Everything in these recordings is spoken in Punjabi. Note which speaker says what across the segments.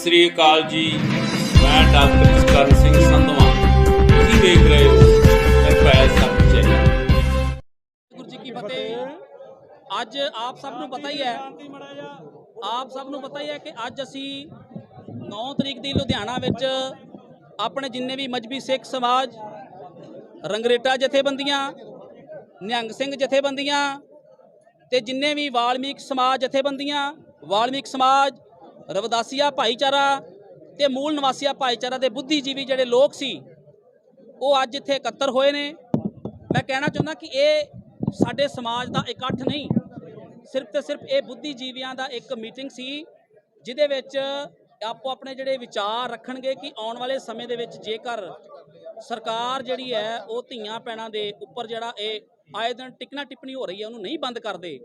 Speaker 1: ਸਤਿ ਸ੍ਰੀ ਅਕਾਲ ਜੀ। ਮੈਂ ਡਾਕਟਰ ਜਸਕਰਨ ਸਿੰਘ ਸੰਧਵਾ। ਤੁਸੀਂ ਦੇਖ ਰਹੇ ਹੋ ਨਿਰਭੈ ਸੱਚ
Speaker 2: ਗੁਰੂ ਜੀ ਕੀ ਫਤਿਹ। ਅੱਜ ਆਪ ਸਭ ਨੂੰ ਪਤਾ ਹੀ ਹੈ, ਆਪ ਸਭ ਨੂੰ ਪਤਾ ਹੀ ਹੈ ਕਿ ਅੱਜ ਅਸੀਂ 9 ਤਰੀਕ ਦੀ ਲੁਧਿਆਣਾ ਵਿੱਚ ਆਪਣੇ ਜਿੰਨੇ ਵੀ ਮਜਬੀ ਸਿੱਖ ਸਮਾਜ, ਰੰਗਰੇਟਾ ਜਥੇਬੰਦੀਆਂ, ਨਿਹੰਗ ਸਿੰਘ ਜਥੇਬੰਦੀਆਂ ਤੇ ਜਿੰਨੇ ਵੀ ਵਾਲਮੀਕ ਸਮਾਜ ਜਥੇਬੰਦੀਆਂ, ਵਾਲਮੀਕ ਸਮਾਜ ਰਵਦਾਸੀਆ ਭਾਈਚਾਰਾ ਤੇ ਮੂਲ ਨਿਵਾਸੀਆ ਭਾਈਚਾਰਾ ਦੇ ਬੁੱਧੀਜੀਵੀ ਜਿਹੜੇ ਲੋਕ ਸੀ, ਉਹ ਅੱਜ ਇੱਥੇ ਇਕੱਤਰ ਹੋਏ ਨੇ। ਮੈਂ ਕਹਿਣਾ ਚਾਹੁੰਦਾ ਕਿ ਇਹ ਸਾਡੇ ਸਮਾਜ ਦਾ ਇਕੱਠ ਨਹੀਂ, ਸਿਰਫ ਤੇ ਸਿਰਫ ਇਹ ਬੁੱਧੀਜੀਵੀਆਂ ਦਾ ਇੱਕ ਮੀਟਿੰਗ ਸੀ, ਜਿਹਦੇ ਵਿੱਚ ਆਪੋ ਆਪਣੇ ਜਿਹੜੇ ਵਿਚਾਰ ਰੱਖਣਗੇ ਕਿ ਆਉਣ ਵਾਲੇ ਸਮੇਂ ਦੇ ਵਿੱਚ ਜੇਕਰ ਸਰਕਾਰ ਜਿਹੜੀ ਹੈ, ਉਹ ਧੀਆਂ ਪੈਣਾ ਦੇ ਉੱਪਰ ਜਿਹੜਾ ਇਹ ਆਏ ਦਿਨ ਟਿਕਣਾ ਟਿੱਪਣੀ ਹੋ ਰਹੀ ਹੈ, ਉਹਨੂੰ ਨਹੀਂ ਬੰਦ ਕਰਦੇ